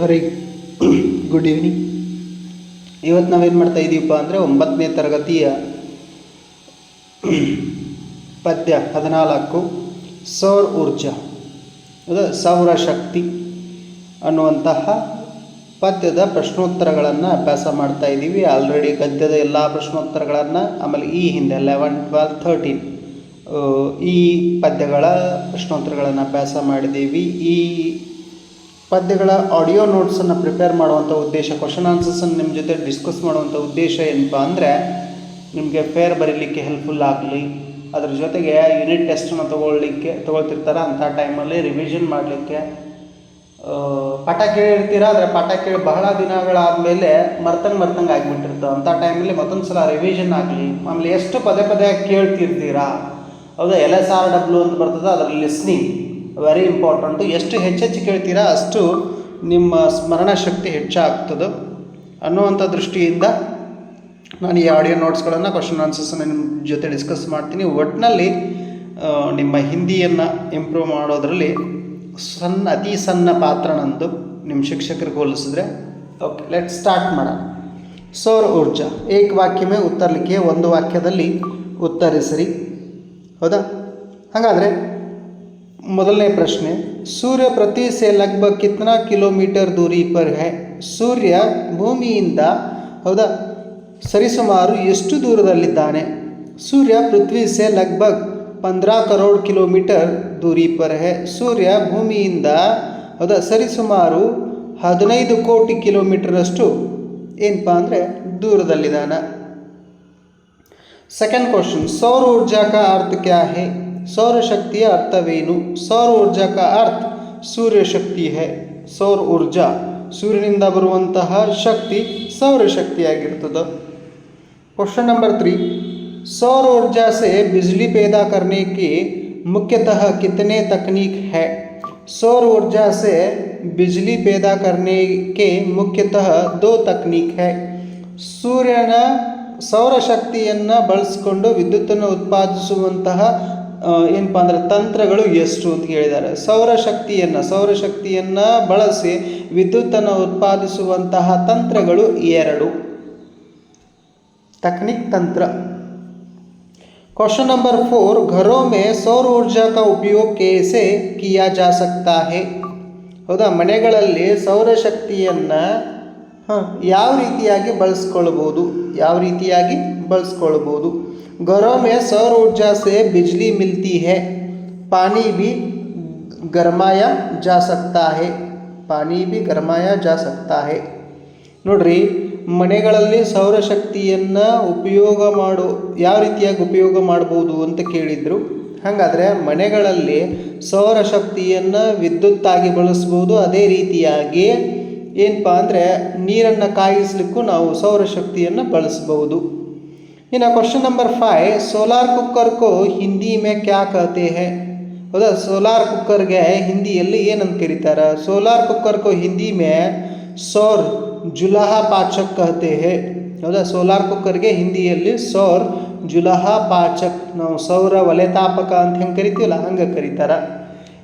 Very good evening ಇವತ್ತು ನಾವೇನು ಮಾಡ್ತಾ ಇದ್ದೀವಪ್ಪ ಅಂದರೆ ಒಂಬತ್ತನೇ ತರಗತಿಯ ಪದ್ಯ ಹದಿನಾಲ್ಕು, ಸೌರ ಊರ್ಜಾ, ಅದು ಸೌರಶಕ್ತಿ ಅನ್ನುವಂತಹ ಪದ್ಯದ ಪ್ರಶ್ನೋತ್ತರಗಳನ್ನು ಅಭ್ಯಾಸ ಮಾಡ್ತಾ ಇದ್ದೀವಿ ಆಲ್ರೆಡಿ ಗದ್ಯದ ಎಲ್ಲ ಪ್ರಶ್ನೋತ್ತರಗಳನ್ನು ಆಮೇಲೆ ಈ ಹಿಂದೆ ಲೆವೆನ್ ಟ್ವೆಲ್ ಥರ್ಟೀನ್ ಈ ಪದ್ಯಗಳ ಪ್ರಶ್ನೋತ್ತರಗಳನ್ನು ಅಭ್ಯಾಸ ಮಾಡಿದ್ದೀವಿ ಈ ಪದ್ಯಗಳ ಆಡಿಯೋ ನೋಟ್ಸನ್ನು ಪ್ರಿಪೇರ್ ಮಾಡುವಂಥ ಉದ್ದೇಶ ಕ್ವಶನ್ ಆನ್ಸರ್ಸನ್ನು ನಿಮ್ಮ ಜೊತೆ ಡಿಸ್ಕಸ್ ಮಾಡುವಂಥ ಉದ್ದೇಶ ಏನಪ್ಪ ಅಂದರೆ ನಿಮಗೆ ಫೇರ್ ಬರೀಲಿಕ್ಕೆ ಹೆಲ್ಪ್ಫುಲ್ ಆಗಲಿ, ಅದ್ರ ಜೊತೆಗೆ ಯೂನಿಟ್ ಟೆಸ್ಟನ್ನು ತೊಗೊಳ್ಲಿಕ್ಕೆ, ತೊಗೊಳ್ತಿರ್ತಾರೆ ಅಂಥ ಟೈಮಲ್ಲಿ ರಿವಿಷನ್ ಮಾಡಲಿಕ್ಕೆ. ಪಾಠ ಕೇಳಿರ್ತೀರ? ಆದರೆ ಪಾಠ ಕೇಳಿ ಬಹಳ ದಿನಗಳಾದಮೇಲೆ ಮರ್ತಂಗೆ ಮರ್ತಂಗೆ ಆಗಿಬಿಟ್ಟಿರ್ತವೆ. ಅಂಥ ಟೈಮಲ್ಲಿ ಮತ್ತೊಂದು ಸಲ ರಿವಿಷನ್ ಆಗಲಿ. ಆಮೇಲೆ ಎಷ್ಟು ಪದೇ ಪದೇ ಕೇಳ್ತಿರ್ತೀರಾ? ಹೌದಾ ಎಲ್ ಎಸ್ ಆರ್ ಡಬ್ಲ್ಯೂ ಅಂತ ಬರ್ತದೆ ಅದರಲ್ಲಿ ಲಿಸ್ನಿಂಗ್ ವೆರಿ ಇಂಪಾರ್ಟೆಂಟು ಎಷ್ಟು ಹೆಚ್ಚೆಚ್ಚು ಕೇಳ್ತೀರಾ, ಅಷ್ಟು ನಿಮ್ಮ ಸ್ಮರಣ ಶಕ್ತಿ ಹೆಚ್ಚಾಗ್ತದೆ. ಅನ್ನುವಂಥ ದೃಷ್ಟಿಯಿಂದ ನಾನು ಈ ಆಡಿಯೋ ನೋಟ್ಸ್ಗಳನ್ನು ಕ್ವಶನ್ ಆನ್ಸರ್ಸನ್ನು ನಿಮ್ಮ ಜೊತೆ ಡಿಸ್ಕಸ್ ಮಾಡ್ತೀನಿ. ಒಟ್ಟಿನಲ್ಲಿ ನಿಮ್ಮ ಹಿಂದಿಯನ್ನು ಇಂಪ್ರೂವ್ ಮಾಡೋದರಲ್ಲಿ ಸಣ್ಣ, ಅತಿ ಸಣ್ಣ ಪಾತ್ರ ನಂದು. ನಿಮ್ಮ ಶಿಕ್ಷಕರಿಗೆ ಹೋಲಿಸಿದ್ರೆ ಓಕೆ ಲೆಟ್ ಸ್ಟಾರ್ಟ್ ಮಾಡೋಣ. ಸೌರ ಊರ್ಜಾ ಏಕ ವಾಕ್ಯ ಉತ್ತರಲಿಕ್ಕೆ ಒಂದು ವಾಕ್ಯದಲ್ಲಿ ಉತ್ತರಿಸಿರಿ. ಹೌದಾ? ಹಾಗಾದರೆ ಮೊದಲನೇ ಪ್ರಶ್ನೆ, ಸೂರ್ಯ ಪ್ರತಿ ಸೆ ಲಗ್ಭಗ್ ಕಿತ್ನಾ ಕಿಲೋಮೀಟರ್ ದೂರಿ ಪರ್ ಹೈ, ಸೂರ್ಯ ಭೂಮಿಯಿಂದ, ಹೌದಾ, ಸರಿಸುಮಾರು ಎಷ್ಟು ದೂರದಲ್ಲಿದ್ದಾನೆ? ಸೂರ್ಯ ಪೃಥ್ವಿ ಸೆ ಲಗ್ಭಗ್ ಪಂದ್ರ ಕರೋಡ್ ಕಿಲೋಮೀಟರ್ ದೂರಿ ಪರ್ ಹೈ, ಸೂರ್ಯ ಭೂಮಿಯಿಂದ, ಹೌದಾ, ಸರಿಸುಮಾರು ಹದಿನೈದು ಕೋಟಿ ಕಿಲೋಮೀಟರಷ್ಟು ಏನಪ್ಪ ಅಂದರೆ ದೂರದಲ್ಲಿದ್ದಾನೆ. ಸೆಕೆಂಡ್ ಕ್ವಶನ್ ಸೌರ ಊರ್ಜಾ ಕಾ ಅರ್ಥ ಕ್ಯಾ ಹೇ सौर शक्तियाँ ಅರ್ಥವೇನು सौर ऊर्जा का अर्थ सूर्य ಶಕ್ತಿ है। ಸೌರ ऊर्जा बहुत शक्ति सौर शक्ति आगे क्वेश्चन नंबर थ्री सौर ऊर्जा से बिजली पैदा करने की मुख्यतः कितने तकनीक है? सौर ऊर्जा से बिजली पैदा करने के मुख्यतः दो तकनीक है। ಸೂರ್ಯನ ಸೌರಶಕ್ತಿಯನ್ನು ಬಳಸಿಕೊಂಡು व्युत ಉತ್ಪಾದಿಸುವಂತಹ ಏನಪ್ಪ ಅಂದರೆ ತಂತ್ರಗಳು ಎಷ್ಟು ಅಂತ ಹೇಳಿದ್ದಾರೆ ಸೌರಶಕ್ತಿಯನ್ನು ಸೌರಶಕ್ತಿಯನ್ನು ಬಳಸಿ ವಿದ್ಯುತ್ತನ್ನು ಉತ್ಪಾದಿಸುವಂತಹ ತಂತ್ರಗಳು ಎರಡು तकनीक तंत्र क्वेश्चन नंबर फोर घरों में सौर ऊर्जा का उपयोग कैसे किया जा सकता है ಹೌದಾ ಮನೆಗಳಲ್ಲಿ ಸೌರಶಕ್ತಿಯನ್ನು ಹಾಂ ಯಾವ ರೀತಿಯಾಗಿ ಬಳಸ್ಕೊಳ್ಬೋದು ಯಾವ ರೀತಿಯಾಗಿ ಬಳಸ್ಕೊಳ್ಬೋದು घरों में सौर ऊर्जा से बिजली मिलती है पानी भी गरमाया जा सकता है पानी भी गरमाया जा सकता है ನೋಡ್ರಿ ಮನೆಗಳಲ್ಲಿ ಸೌರಶಕ್ತಿಯನ್ನು ಉಪಯೋಗ ಮಾಡೋ ಯಾವ ರೀತಿಯಾಗಿ ಉಪಯೋಗ ಮಾಡ್ಬೋದು ಅಂತ ಕೇಳಿದರು ಹಾಗಾದರೆ ಮನೆಗಳಲ್ಲಿ ಸೌರಶಕ್ತಿಯನ್ನು ವಿದ್ಯುತ್ತಾಗಿ ಬಳಸ್ಬೋದು ಅದೇ ರೀತಿಯಾಗಿ ಏನಪ್ಪ ಅಂದರೆ ನೀರನ್ನು ಕಾಯಿಸ್ಲಿಕ್ಕೂ ನಾವು ಸೌರಶಕ್ತಿಯನ್ನು ಬಳಸ್ಬೋದು ಇನ್ನು question number five solar cooker ಕೋ ಹಿಂದಿ ಮೇ ಕ್ಯಾ ಕಹತೆ ಹೈ ಹೌದಾ ಸೋಲಾರ್ ಕುಕ್ಕರ್ಗೆ ಹಿಂದಿಯಲ್ಲಿ ಏನಂತ ಕರೀತಾರೆ ಸೋಲಾರ್ ಕುಕ್ಕರ್ ಕೋ ಹಿಂದಿ ಮೇ ಸೌರ್ ಜುಲಾಹ ಪಾಚಕ್ ಕಹತೆ ಹೈ ಹೌದಾ ಸೋಲಾರ್ ಕುಕ್ಕರ್ಗೆ ಹಿಂದಿಯಲ್ಲಿ ಸೌರ್ ಜುಲಾಹ ಪಾಚಕ್ ನಾವು ಸೌರ ವಲೆತಾಪಕ ಅಂತ ಹೆಂಗೆ ಕರಿತೀವಲ್ಲ ಹಂಗೆ ಕರೀತಾರೆ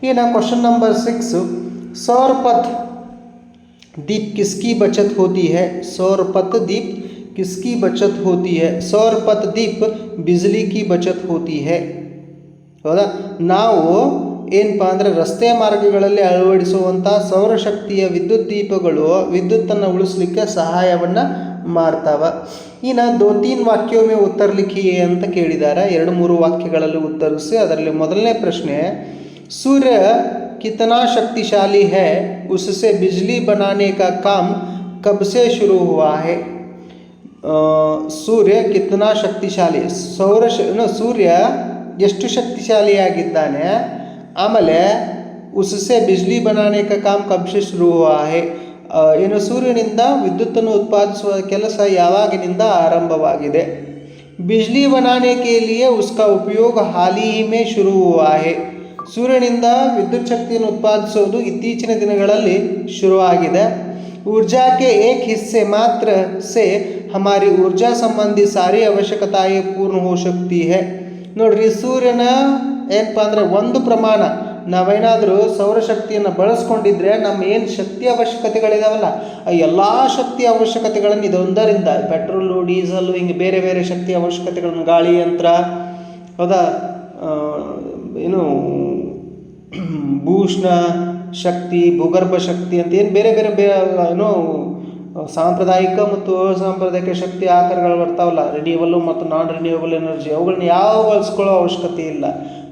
ಇನ್ನು ಕ್ವಶನ್ ನಂಬರ್ ಸಿಕ್ಸ್ ಸೌರ್ ಪಥ್ दीप किसकी बचत होती है सौर पथ दीप किसकी बचत होती है सौर पथ दीप बिजली की बचत होती है ಹೌದಾ ನಾವು ಏನಪ್ಪ ಅಂದರೆ ರಸ್ತೆ ಮಾರ್ಗಗಳಲ್ಲಿ ಅಳವಡಿಸುವಂಥ ಸೌರಶಕ್ತಿಯ ವಿದ್ಯುತ್ ದೀಪಗಳು ವಿದ್ಯುತ್ತನ್ನು ಉಳಿಸ್ಲಿಕ್ಕೆ ಸಹಾಯವನ್ನು ಮಾಡ್ತಾವ ಇನ್ನು ದೋ ತೀನ್ ವಾಕ್ಯೊಮ್ಮೆ ಉತ್ತರ ಲಿಖಿಯೇ ಅಂತ ಕೇಳಿದ್ದಾರೆ ಎರಡು ಮೂರು ವಾಕ್ಯಗಳಲ್ಲಿ ಉತ್ತರಿಸಿ ಅದರಲ್ಲಿ ಮೊದಲನೇ ಪ್ರಶ್ನೆ सूर्य कितना शक्तिशाली है उससे बिजली बनाने का काम कब से शुरू हुआ है ಆ, ಸೂರ್ಯ ಕಿತ್ತನಾ ಶಕ್ತಿಶಾಲಿ. ಸೌರ ಸೂರ್ಯ ಎಷ್ಟು ಶಕ್ತಿಶಾಲಿಯಾಗಿದ್ದಾನೆ? ಆಮೇಲೆ ಉಸಸೆ ಬಿಜ್ಲಿ ಬನಾನೆ ಕಾಮ್ ಕಬ್ಶೆ ಶುರುವಾಹೆ ಏನು ಸೂರ್ಯನಿಂದ ವಿದ್ಯುತ್ತನ್ನು ಉತ್ಪಾದಿಸುವ ಕೆಲಸ ಯಾವಾಗಿನಿಂದ ಆರಂಭವಾಗಿದೆ? ಬಿಜ್ಲಿ ಬನಾನೆ ಕೇಲಿಯೇ ಉಸ್ಕ ಉಪಯೋಗ ಹಾಲಿ ಮೇ ಶುರುವಾಹೆ ಸೂರ್ಯನಿಂದ ವಿದ್ಯುತ್ ಶಕ್ತಿಯನ್ನು ಉತ್ಪಾದಿಸೋದು ಇತ್ತೀಚಿನ ದಿನಗಳಲ್ಲಿ ಶುರುವಾಗಿದೆ. ಊರ್ಜಾಕ್ಕೆ ಏಕ್ ಹಿಸ್ಸೆ ಮಾತ್ರ ಸೆ ಹಮಾರಿ ಊರ್ಜಾ ಸಂಬಂಧಿ ಸಾರಿ ಅವಶ್ಯಕತೆ ಪೂರ್ಣ ಹೋ ಶಕ್ತಿ ಹೇ. ನೋಡ್ರಿ, ಸೂರ್ಯನ ಏನಪ್ಪ ಅಂದರೆ ಒಂದು ಪ್ರಮಾಣ. ನಾವೇನಾದರೂ ಸೌರಶಕ್ತಿಯನ್ನು ಬಳಸ್ಕೊಂಡಿದ್ರೆ ನಮ್ಮ ಏನು ಶಕ್ತಿ ಅವಶ್ಯಕತೆಗಳಿದಾವಲ್ಲ, ಆ ಎಲ್ಲ ಶಕ್ತಿ ಅವಶ್ಯಕತೆಗಳನ್ನು ಇದೊಂದರಿಂದ ಪೆಟ್ರೋಲು, ಡೀಸಲು, ಹಿಂಗೆ ಬೇರೆ ಬೇರೆ ಶಕ್ತಿ ಅವಶ್ಯಕತೆಗಳನ್ನು, ಗಾಳಿ, ಯಂತ್ರ, ಹೌದಾ? ಏನು, ಭೂಷಣ, ಶಕ್ತಿ, ಭೂಗರ್ಭ ಶಕ್ತಿ ಅಂತ ಏನು ಬೇರೆ ಬೇರೆ ಬೇರೆ ಏನೋ ಸಾಂಪ್ರದಾಯಿಕ ಮತ್ತು ಅಸಾಂಪ್ರದಾಯಿಕ ಶಕ್ತಿ ಆಕಾರಗಳು ಬರ್ತಾವಲ್ಲ ರಿನ್ಯೂವಲ್ಲು ಮತ್ತು ನಾನ್ ರಿನ್ಯೂವಬಲ್ ಎನರ್ಜಿ ಅವುಗಳನ್ನ ಯಾವ ಬಳಸ್ಕೊಳ್ಳೋ ಅವಶ್ಯಕತೆ ಇಲ್ಲ.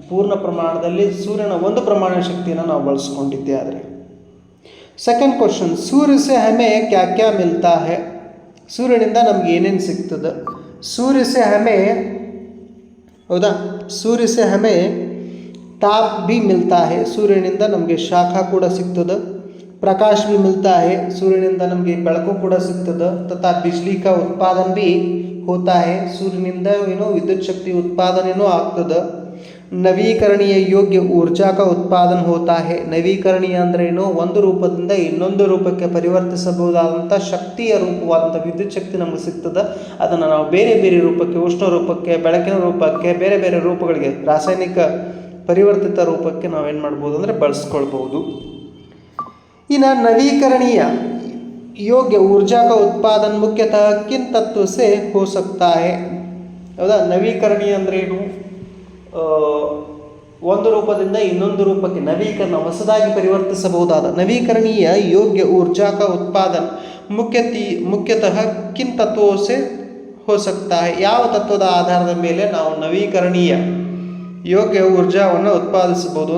ಪೂರ್ಣ ಪ್ರಮಾಣದಲ್ಲಿ ಸೂರ್ಯನ ಒಂದು ಪ್ರಮಾಣ ಶಕ್ತಿಯನ್ನು ನಾವು ಬಳಸ್ಕೊಂಡಿದ್ದೆ ಆದರೆ. ಸೆಕೆಂಡ್ ಕ್ವಶನ್ ಸೂರ್ಯ ಹಮೆ ಕ್ಯಾ ಕ್ಯಾ ಮಿಲ್ತಾ ಹೆ? ಸೂರ್ಯನಿಂದ ನಮ್ಗೆ ಏನೇನು ಸಿಗ್ತದೆ? ಸೂರ್ಯ ಹಮೆ, ಹೌದಾ? ಸೂರ್ಯ ಹಮೆ ತಾಪ್ ಬಿ ಮಿಲ್ತಾ ಹೆ? ಸೂರ್ಯನಿಂದ ನಮಗೆ ಶಾಖ ಕೂಡ ಸಿಗ್ತದೆ. ಪ್ರಕಾಶ್ ಬಿ ಮಿಲ್ತಾ ಹೇ, ಸೂರ್ಯನಿಂದ ನಮಗೆ ಬೆಳಕು ಕೂಡ ಸಿಗ್ತದೆ. ತಥಾ ಬಿಜ್ಲಿ ಕಾ ಉತ್ಪಾದನ್ ಬಿ ಹೋತಾ ಹೇ, ಸೂರ್ಯನಿಂದ ಏನು ವಿದ್ಯುತ್ ಶಕ್ತಿ ಉತ್ಪಾದನೆಯೂ ಆಗ್ತದೆ. ನವೀಕರಣೀಯ ಯೋಗ್ಯ ಊರ್ಜಾ ಕಾ ಉತ್ಪಾದನೆ ಹೋತಾ ಹೇ. ನವೀಕರಣೀಯ ಅಂದ್ರೆ ಏನು ಒಂದು ರೂಪದಿಂದ ಇನ್ನೊಂದು ರೂಪಕ್ಕೆ ಪರಿವರ್ತಿಸಬಹುದಾದಂಥ ಶಕ್ತಿಯ ರೂಪವಾದಂಥ ವಿದ್ಯುತ್ ಶಕ್ತಿ ನಮಗೆ ಸಿಗ್ತದೆ. ಅದನ್ನು ನಾವು ಬೇರೆ ಬೇರೆ ರೂಪಕ್ಕೆ, ಉಷ್ಣ ರೂಪಕ್ಕೆ, ಬೆಳಕಿನ ರೂಪಕ್ಕೆ, ಬೇರೆ ಬೇರೆ ರೂಪಗಳಿಗೆ ರಾಸಾಯನಿಕ ಪರಿವರ್ತಿತ ರೂಪಕ್ಕೆ ನಾವೇನು ಮಾಡ್ಬೋದು ಅಂದರೆ ಬಳಸ್ಕೊಳ್ಬೋದು ಇನ್ನು ನವೀಕರಣೀಯ ಯೋಗ್ಯ ऊर्जा का उत्पादन मुख्यतः किन तत्व से हो सकता है ಹೌದಾ ನವೀಕರಣೀಯ ಅಂದ್ರೆ ಏನು ಆ, ಒಂದು ರೂಪದಿಂದ ಇನ್ನೊಂದು ರೂಪಕ್ಕೆ ನವೀಕರಣ ಹೊಸದಾಗಿ ಪರಿವರ್ತಿಸಬಹುದಾದ ನವೀಕರಣೀಯ ಯೋಗ್ಯ ऊर्जा का उत्पादन ಮುಖ್ಯತಿ ಮುಖ್ಯತಃ ಕಿನ್ ತತ್ವೋ ಸೆ ಹೋ ಸಕ್ತಾ ಹೈ ಯಾವ ತತ್ವದ ಆಧಾರದ ಮೇಲೆ ನಾವು ನವೀಕರಣೀಯ योग्य ऊर्जा उत्पादसबूद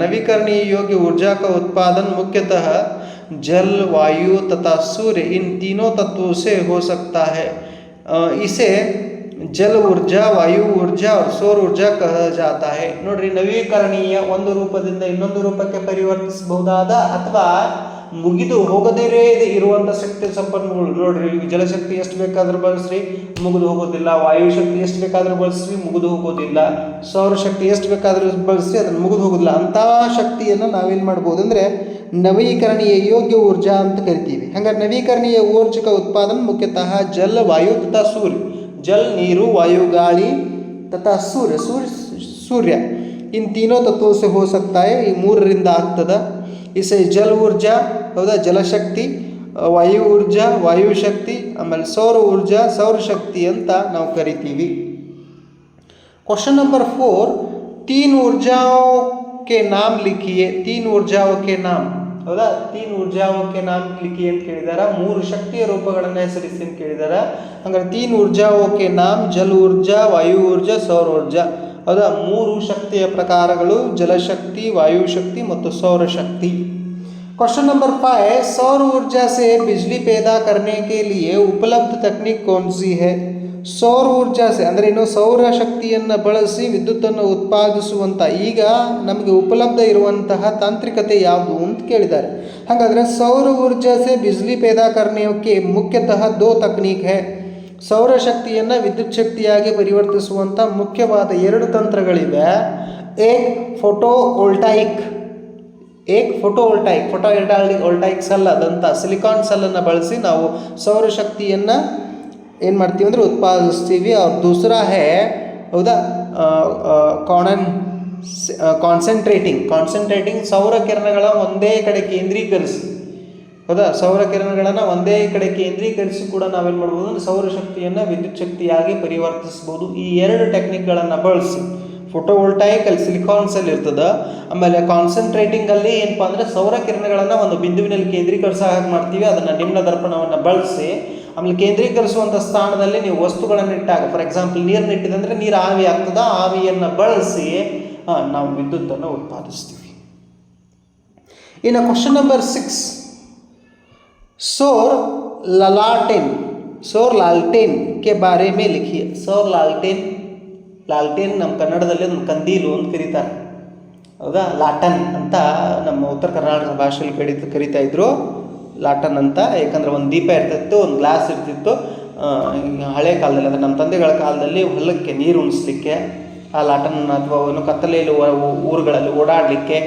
नवीकरणीय योग्य ऊर्जा का उत्पादन मुख्यतः जल वायु तथा सूर्य इन तीनों तत्वों से हो सकता है इसे जल ऊर्जा वायु ऊर्जा और सौर ऊर्जा कहा जाता है नोड़ी नवीकरणीय रूप दिन इन रूप के पिवर्तबा अथवा ಮುಗಿದು ಹೋಗದೇ ಇರುವಂಥ ಶಕ್ತಿ ಸಂಪನ್ಮೂಲ. ನೋಡ್ರಿ, ಈಗ ಜಲಶಕ್ತಿ ಎಷ್ಟು ಬೇಕಾದರೂ ಬಳಸ್ರಿ, ಮುಗಿದು ಹೋಗೋದಿಲ್ಲ. ವಾಯು ಶಕ್ತಿ ಎಷ್ಟು ಬೇಕಾದರೂ ಬಳಸ್ರಿ, ಮುಗಿದು ಹೋಗೋದಿಲ್ಲ. ಸೌರಶಕ್ತಿ ಎಷ್ಟು ಬೇಕಾದರೂ ಬಳಸ್ರಿ, ಅದನ್ನು ಮುಗಿದು ಹೋಗೋದಿಲ್ಲ. ಅಂಥ ಶಕ್ತಿಯನ್ನು ನಾವೇನು ಮಾಡ್ಬೋದು ಅಂದರೆ, ನವೀಕರಣೀಯ ಯೋಗ್ಯ ಊರ್ಜಾ ಅಂತ ಕರಿತೀವಿ. ಹಂಗಾರೆ ನವೀಕರಣೀಯ ಊರ್ಜಕ ಉತ್ಪಾದನೆ ಮುಖ್ಯತಃ ಜಲ, ವಾಯು ತಥಾ ಸೂರ್ಯ. ಜಲ್, ನೀರು, ವಾಯು, ಗಾಳಿ ತಥಾ ಸೂರ್ಯ. ಸೂರ್ಯ ಸೂರ್ಯ. ಇನ್ ತೀನೋ ತತ್ವ ಹೋ ಸಕ್ತಾ ಹೈ ಈ ಮೂರರಿಂದ ಆಗ್ತದ. ಸೈ ಜಲ ಊರ್ಜಾ ಹೌದಾ? ಜಲಶಕ್ತಿ ವಾಯು ಊರ್ಜಾ ವಾಯುಶಕ್ತಿ ಆಮೇಲೆ ಸೌರ ಊರ್ಜಾ ಸೌರಶಕ್ತಿ ಅಂತ ನಾವು ಕರಿತೀವಿ. ಕ್ವಶನ್ ನಂಬರ್ ಫೋರ್ ತೀನ್ ಊರ್ಜಾओं ನಾಮ್ नाम ತೀನ್ तीन ನಾಮ್. ಹೌದಾ? ತೀನ್ ಊರ್ಜಾओं ನಾಮ್ ಲಿಖಿ ಅಂತ ಕೇಳಿದಾರ. ಮೂರು ಶಕ್ತಿಯ ರೂಪಗಳನ್ನು ಹೆಸರಿಸಿ ಅಂತ ಕೇಳಿದಾರ. ಹಂಗಾರೆ ತೀನ್ ಊರ್ಜಾओं ನಾಮ್, ಜಲ ಊರ್ಜಾ, ವಾಯು ಊರ್ಜಾ, ಸೌರ ಊರ್ಜಾ. ಹೌದಾ? ಮೂರು ಶಕ್ತಿಯ ಪ್ರಕಾರಗಳು ಜಲಶಕ್ತಿ ವಾಯುಶಕ್ತಿ ಮತ್ತು ಸೌರಶಕ್ತಿ क्वेश्चन नंबर फाइव सौर ऊर्जा से बिजली पैदा करने के लिए उपलब्ध तकनीक कौन सी है ಸೌರ ಊರ್ಜಾಸೆ ಅಂದರೆ ಇನ್ನು ಸೌರ ಶಕ್ತಿಯನ್ನು ಬಳಸಿ ವಿದ್ಯುತ್ತನ್ನು ಉತ್ಪಾದಿಸುವಂಥ ಈಗ ನಮಗೆ ಉಪಲಬ್ಧ ಇರುವಂತಹ ತಾಂತ್ರಿಕತೆ ಯಾವುದು ಅಂತ ಕೇಳಿದ್ದಾರೆ ಹಾಗಾದರೆ ಸೌರ ಊರ್ಜಾಸೆ ಬಿಜ್ಲಿ ಪೇದಾ ಕರ್ನೆಯೋಕೆ ಮುಖ್ಯತಃ ದೋ ತಕ್ನೀಕ್ ಹೇ ಸೌರಶಕ್ತಿಯನ್ನು ವಿದ್ಯುತ್ ಶಕ್ತಿಯಾಗಿ ಪರಿವರ್ತಿಸುವಂಥ ಮುಖ್ಯವಾದ ಎರಡು ತಂತ್ರಗಳಿವೆ ಏಕ್ ಫೋಟೋ ವೋಲ್ಟಾಯಿಕ್ ಏಕ್ photovoltaic photovoltaic cell ಅದಂತ ಸಿಲಿಕಾನ್ ಸೆಲ್ಲನ್ನು ಬಳಸಿ ನಾವು ಸೌರಶಕ್ತಿಯನ್ನು ಏನು ಮಾಡ್ತೀವಿ ಅಂದರೆ ಉತ್ಪಾದಿಸ್ತೀವಿ. ಅವ್ರ ದೂಸರಾ ಹೇ, ಹೌದಾ? ಕಾಣನ್ ಕಾನ್ಸಂಟ್ರೇಟಿಂಗ್ ಕಾನ್ಸಂಟ್ರೇಟಿಂಗ್ ಸೌರ ಕಿರಣಗಳ ಒಂದೇ ಕಡೆ ಕೇಂದ್ರೀಕರಿಸಿ, ಹೌದಾ? ಸೌರ ಕಿರಣಗಳನ್ನು ಒಂದೇ ಕಡೆ ಕೇಂದ್ರೀಕರಿಸಿ ಕೂಡ ನಾವೇನು ಮಾಡ್ಬೋದು ಅಂದರೆ ಸೌರಶಕ್ತಿಯನ್ನು ವಿದ್ಯುತ್ ಶಕ್ತಿಯಾಗಿ ಪರಿವರ್ತಿಸ್ಬೋದು. ಈ ಎರಡು ಟೆಕ್ನಿಕ್ಗಳನ್ನು ಬಳಸಿ. ಫೋಟೋ ವೋಲ್ಟಾಯಿಕ್ ಅಲ್ಲಿ ಸಿಲಿಕಾನ್ ಸೆಲ್ ಇರ್ತದೆ ಆಮೇಲೆ ಕಾನ್ಸಂಟ್ರೇಟಿಂಗ್ ಅಲ್ಲಿ ಏನಪ್ಪಾ ಅಂದರೆ ಸೌರ ಕಿರಣಗಳನ್ನು ಒಂದು ಬಿಂದುವಿನಲ್ಲಿ ಕೇಂದ್ರೀಕರಿಸೋ ಹಾಗೆ ಮಾಡ್ತೀವಿ ಅದನ್ನು ನಿಮ್ನ ದರ್ಪಣವನ್ನು ಬಳಸಿ ಆಮೇಲೆ ಕೇಂದ್ರೀಕರಿಸುವಂಥ ಸ್ಥಾನದಲ್ಲಿ ನೀವು ವಸ್ತುಗಳನ್ನು ಇಟ್ಟಾಗ ಫಾರ್ ಎಕ್ಸಾಂಪಲ್ ನೀರನ್ನ ಇಟ್ಟಿದಂದ್ರೆ ನೀರು ಆವಿ ಆಗ್ತದ ಆವಿಯನ್ನು ಬಳಸಿ ಆ, ನಾವು ವಿದ್ಯುತ್ತನ್ನು ಉತ್ಪಾದಿಸ್ತೀವಿ ಇನ್ನು ಕ್ವಶನ್ ನಂಬರ್ ಸಿಕ್ಸ್ सौर ललाटेन सौर लालटेन के बारे में लिखिए सौर लालटेन ಲಾಲ್ಟೇನ್ ನಮ್ಮ ಕನ್ನಡದಲ್ಲಿ ಒಂದು ಕಂದೀಲು ಅಂತ ಕರೀತಾರೆ. ಹೌದಾ? ಲಾಟನ್ ಅಂತ ನಮ್ಮ ಉತ್ತರ ಕರ್ನಾಟಕ ಭಾಷೆಯಲ್ಲಿ ಕರೀತ, ಕರಿತಾ ಇದ್ರು. ಲಾಟನ್ ಅಂತ ಯಾಕಂದ್ರೆ ಒಂದು ದೀಪ ಇರ್ತಿತ್ತು, ಒಂದು ಗ್ಲಾಸ್ ಇರ್ತಿತ್ತು. ಹಳೆ ಕಾಲದಲ್ಲಿ, ಅಂದರೆ ನಮ್ಮ ತಂದೆಗಳ ಕಾಲದಲ್ಲಿ ಹೊಲಕ್ಕೆ ನೀರು ಉಣಿಸ್ಲಿಕ್ಕೆ, ಆ ಲಾಟನ್ ಅಥವಾ ಒಂದು ಕತ್ತಲೆಯಲ್ಲಿ ಊರುಗಳಲ್ಲಿ ಓಡಾಡಲಿಕ್ಕೆ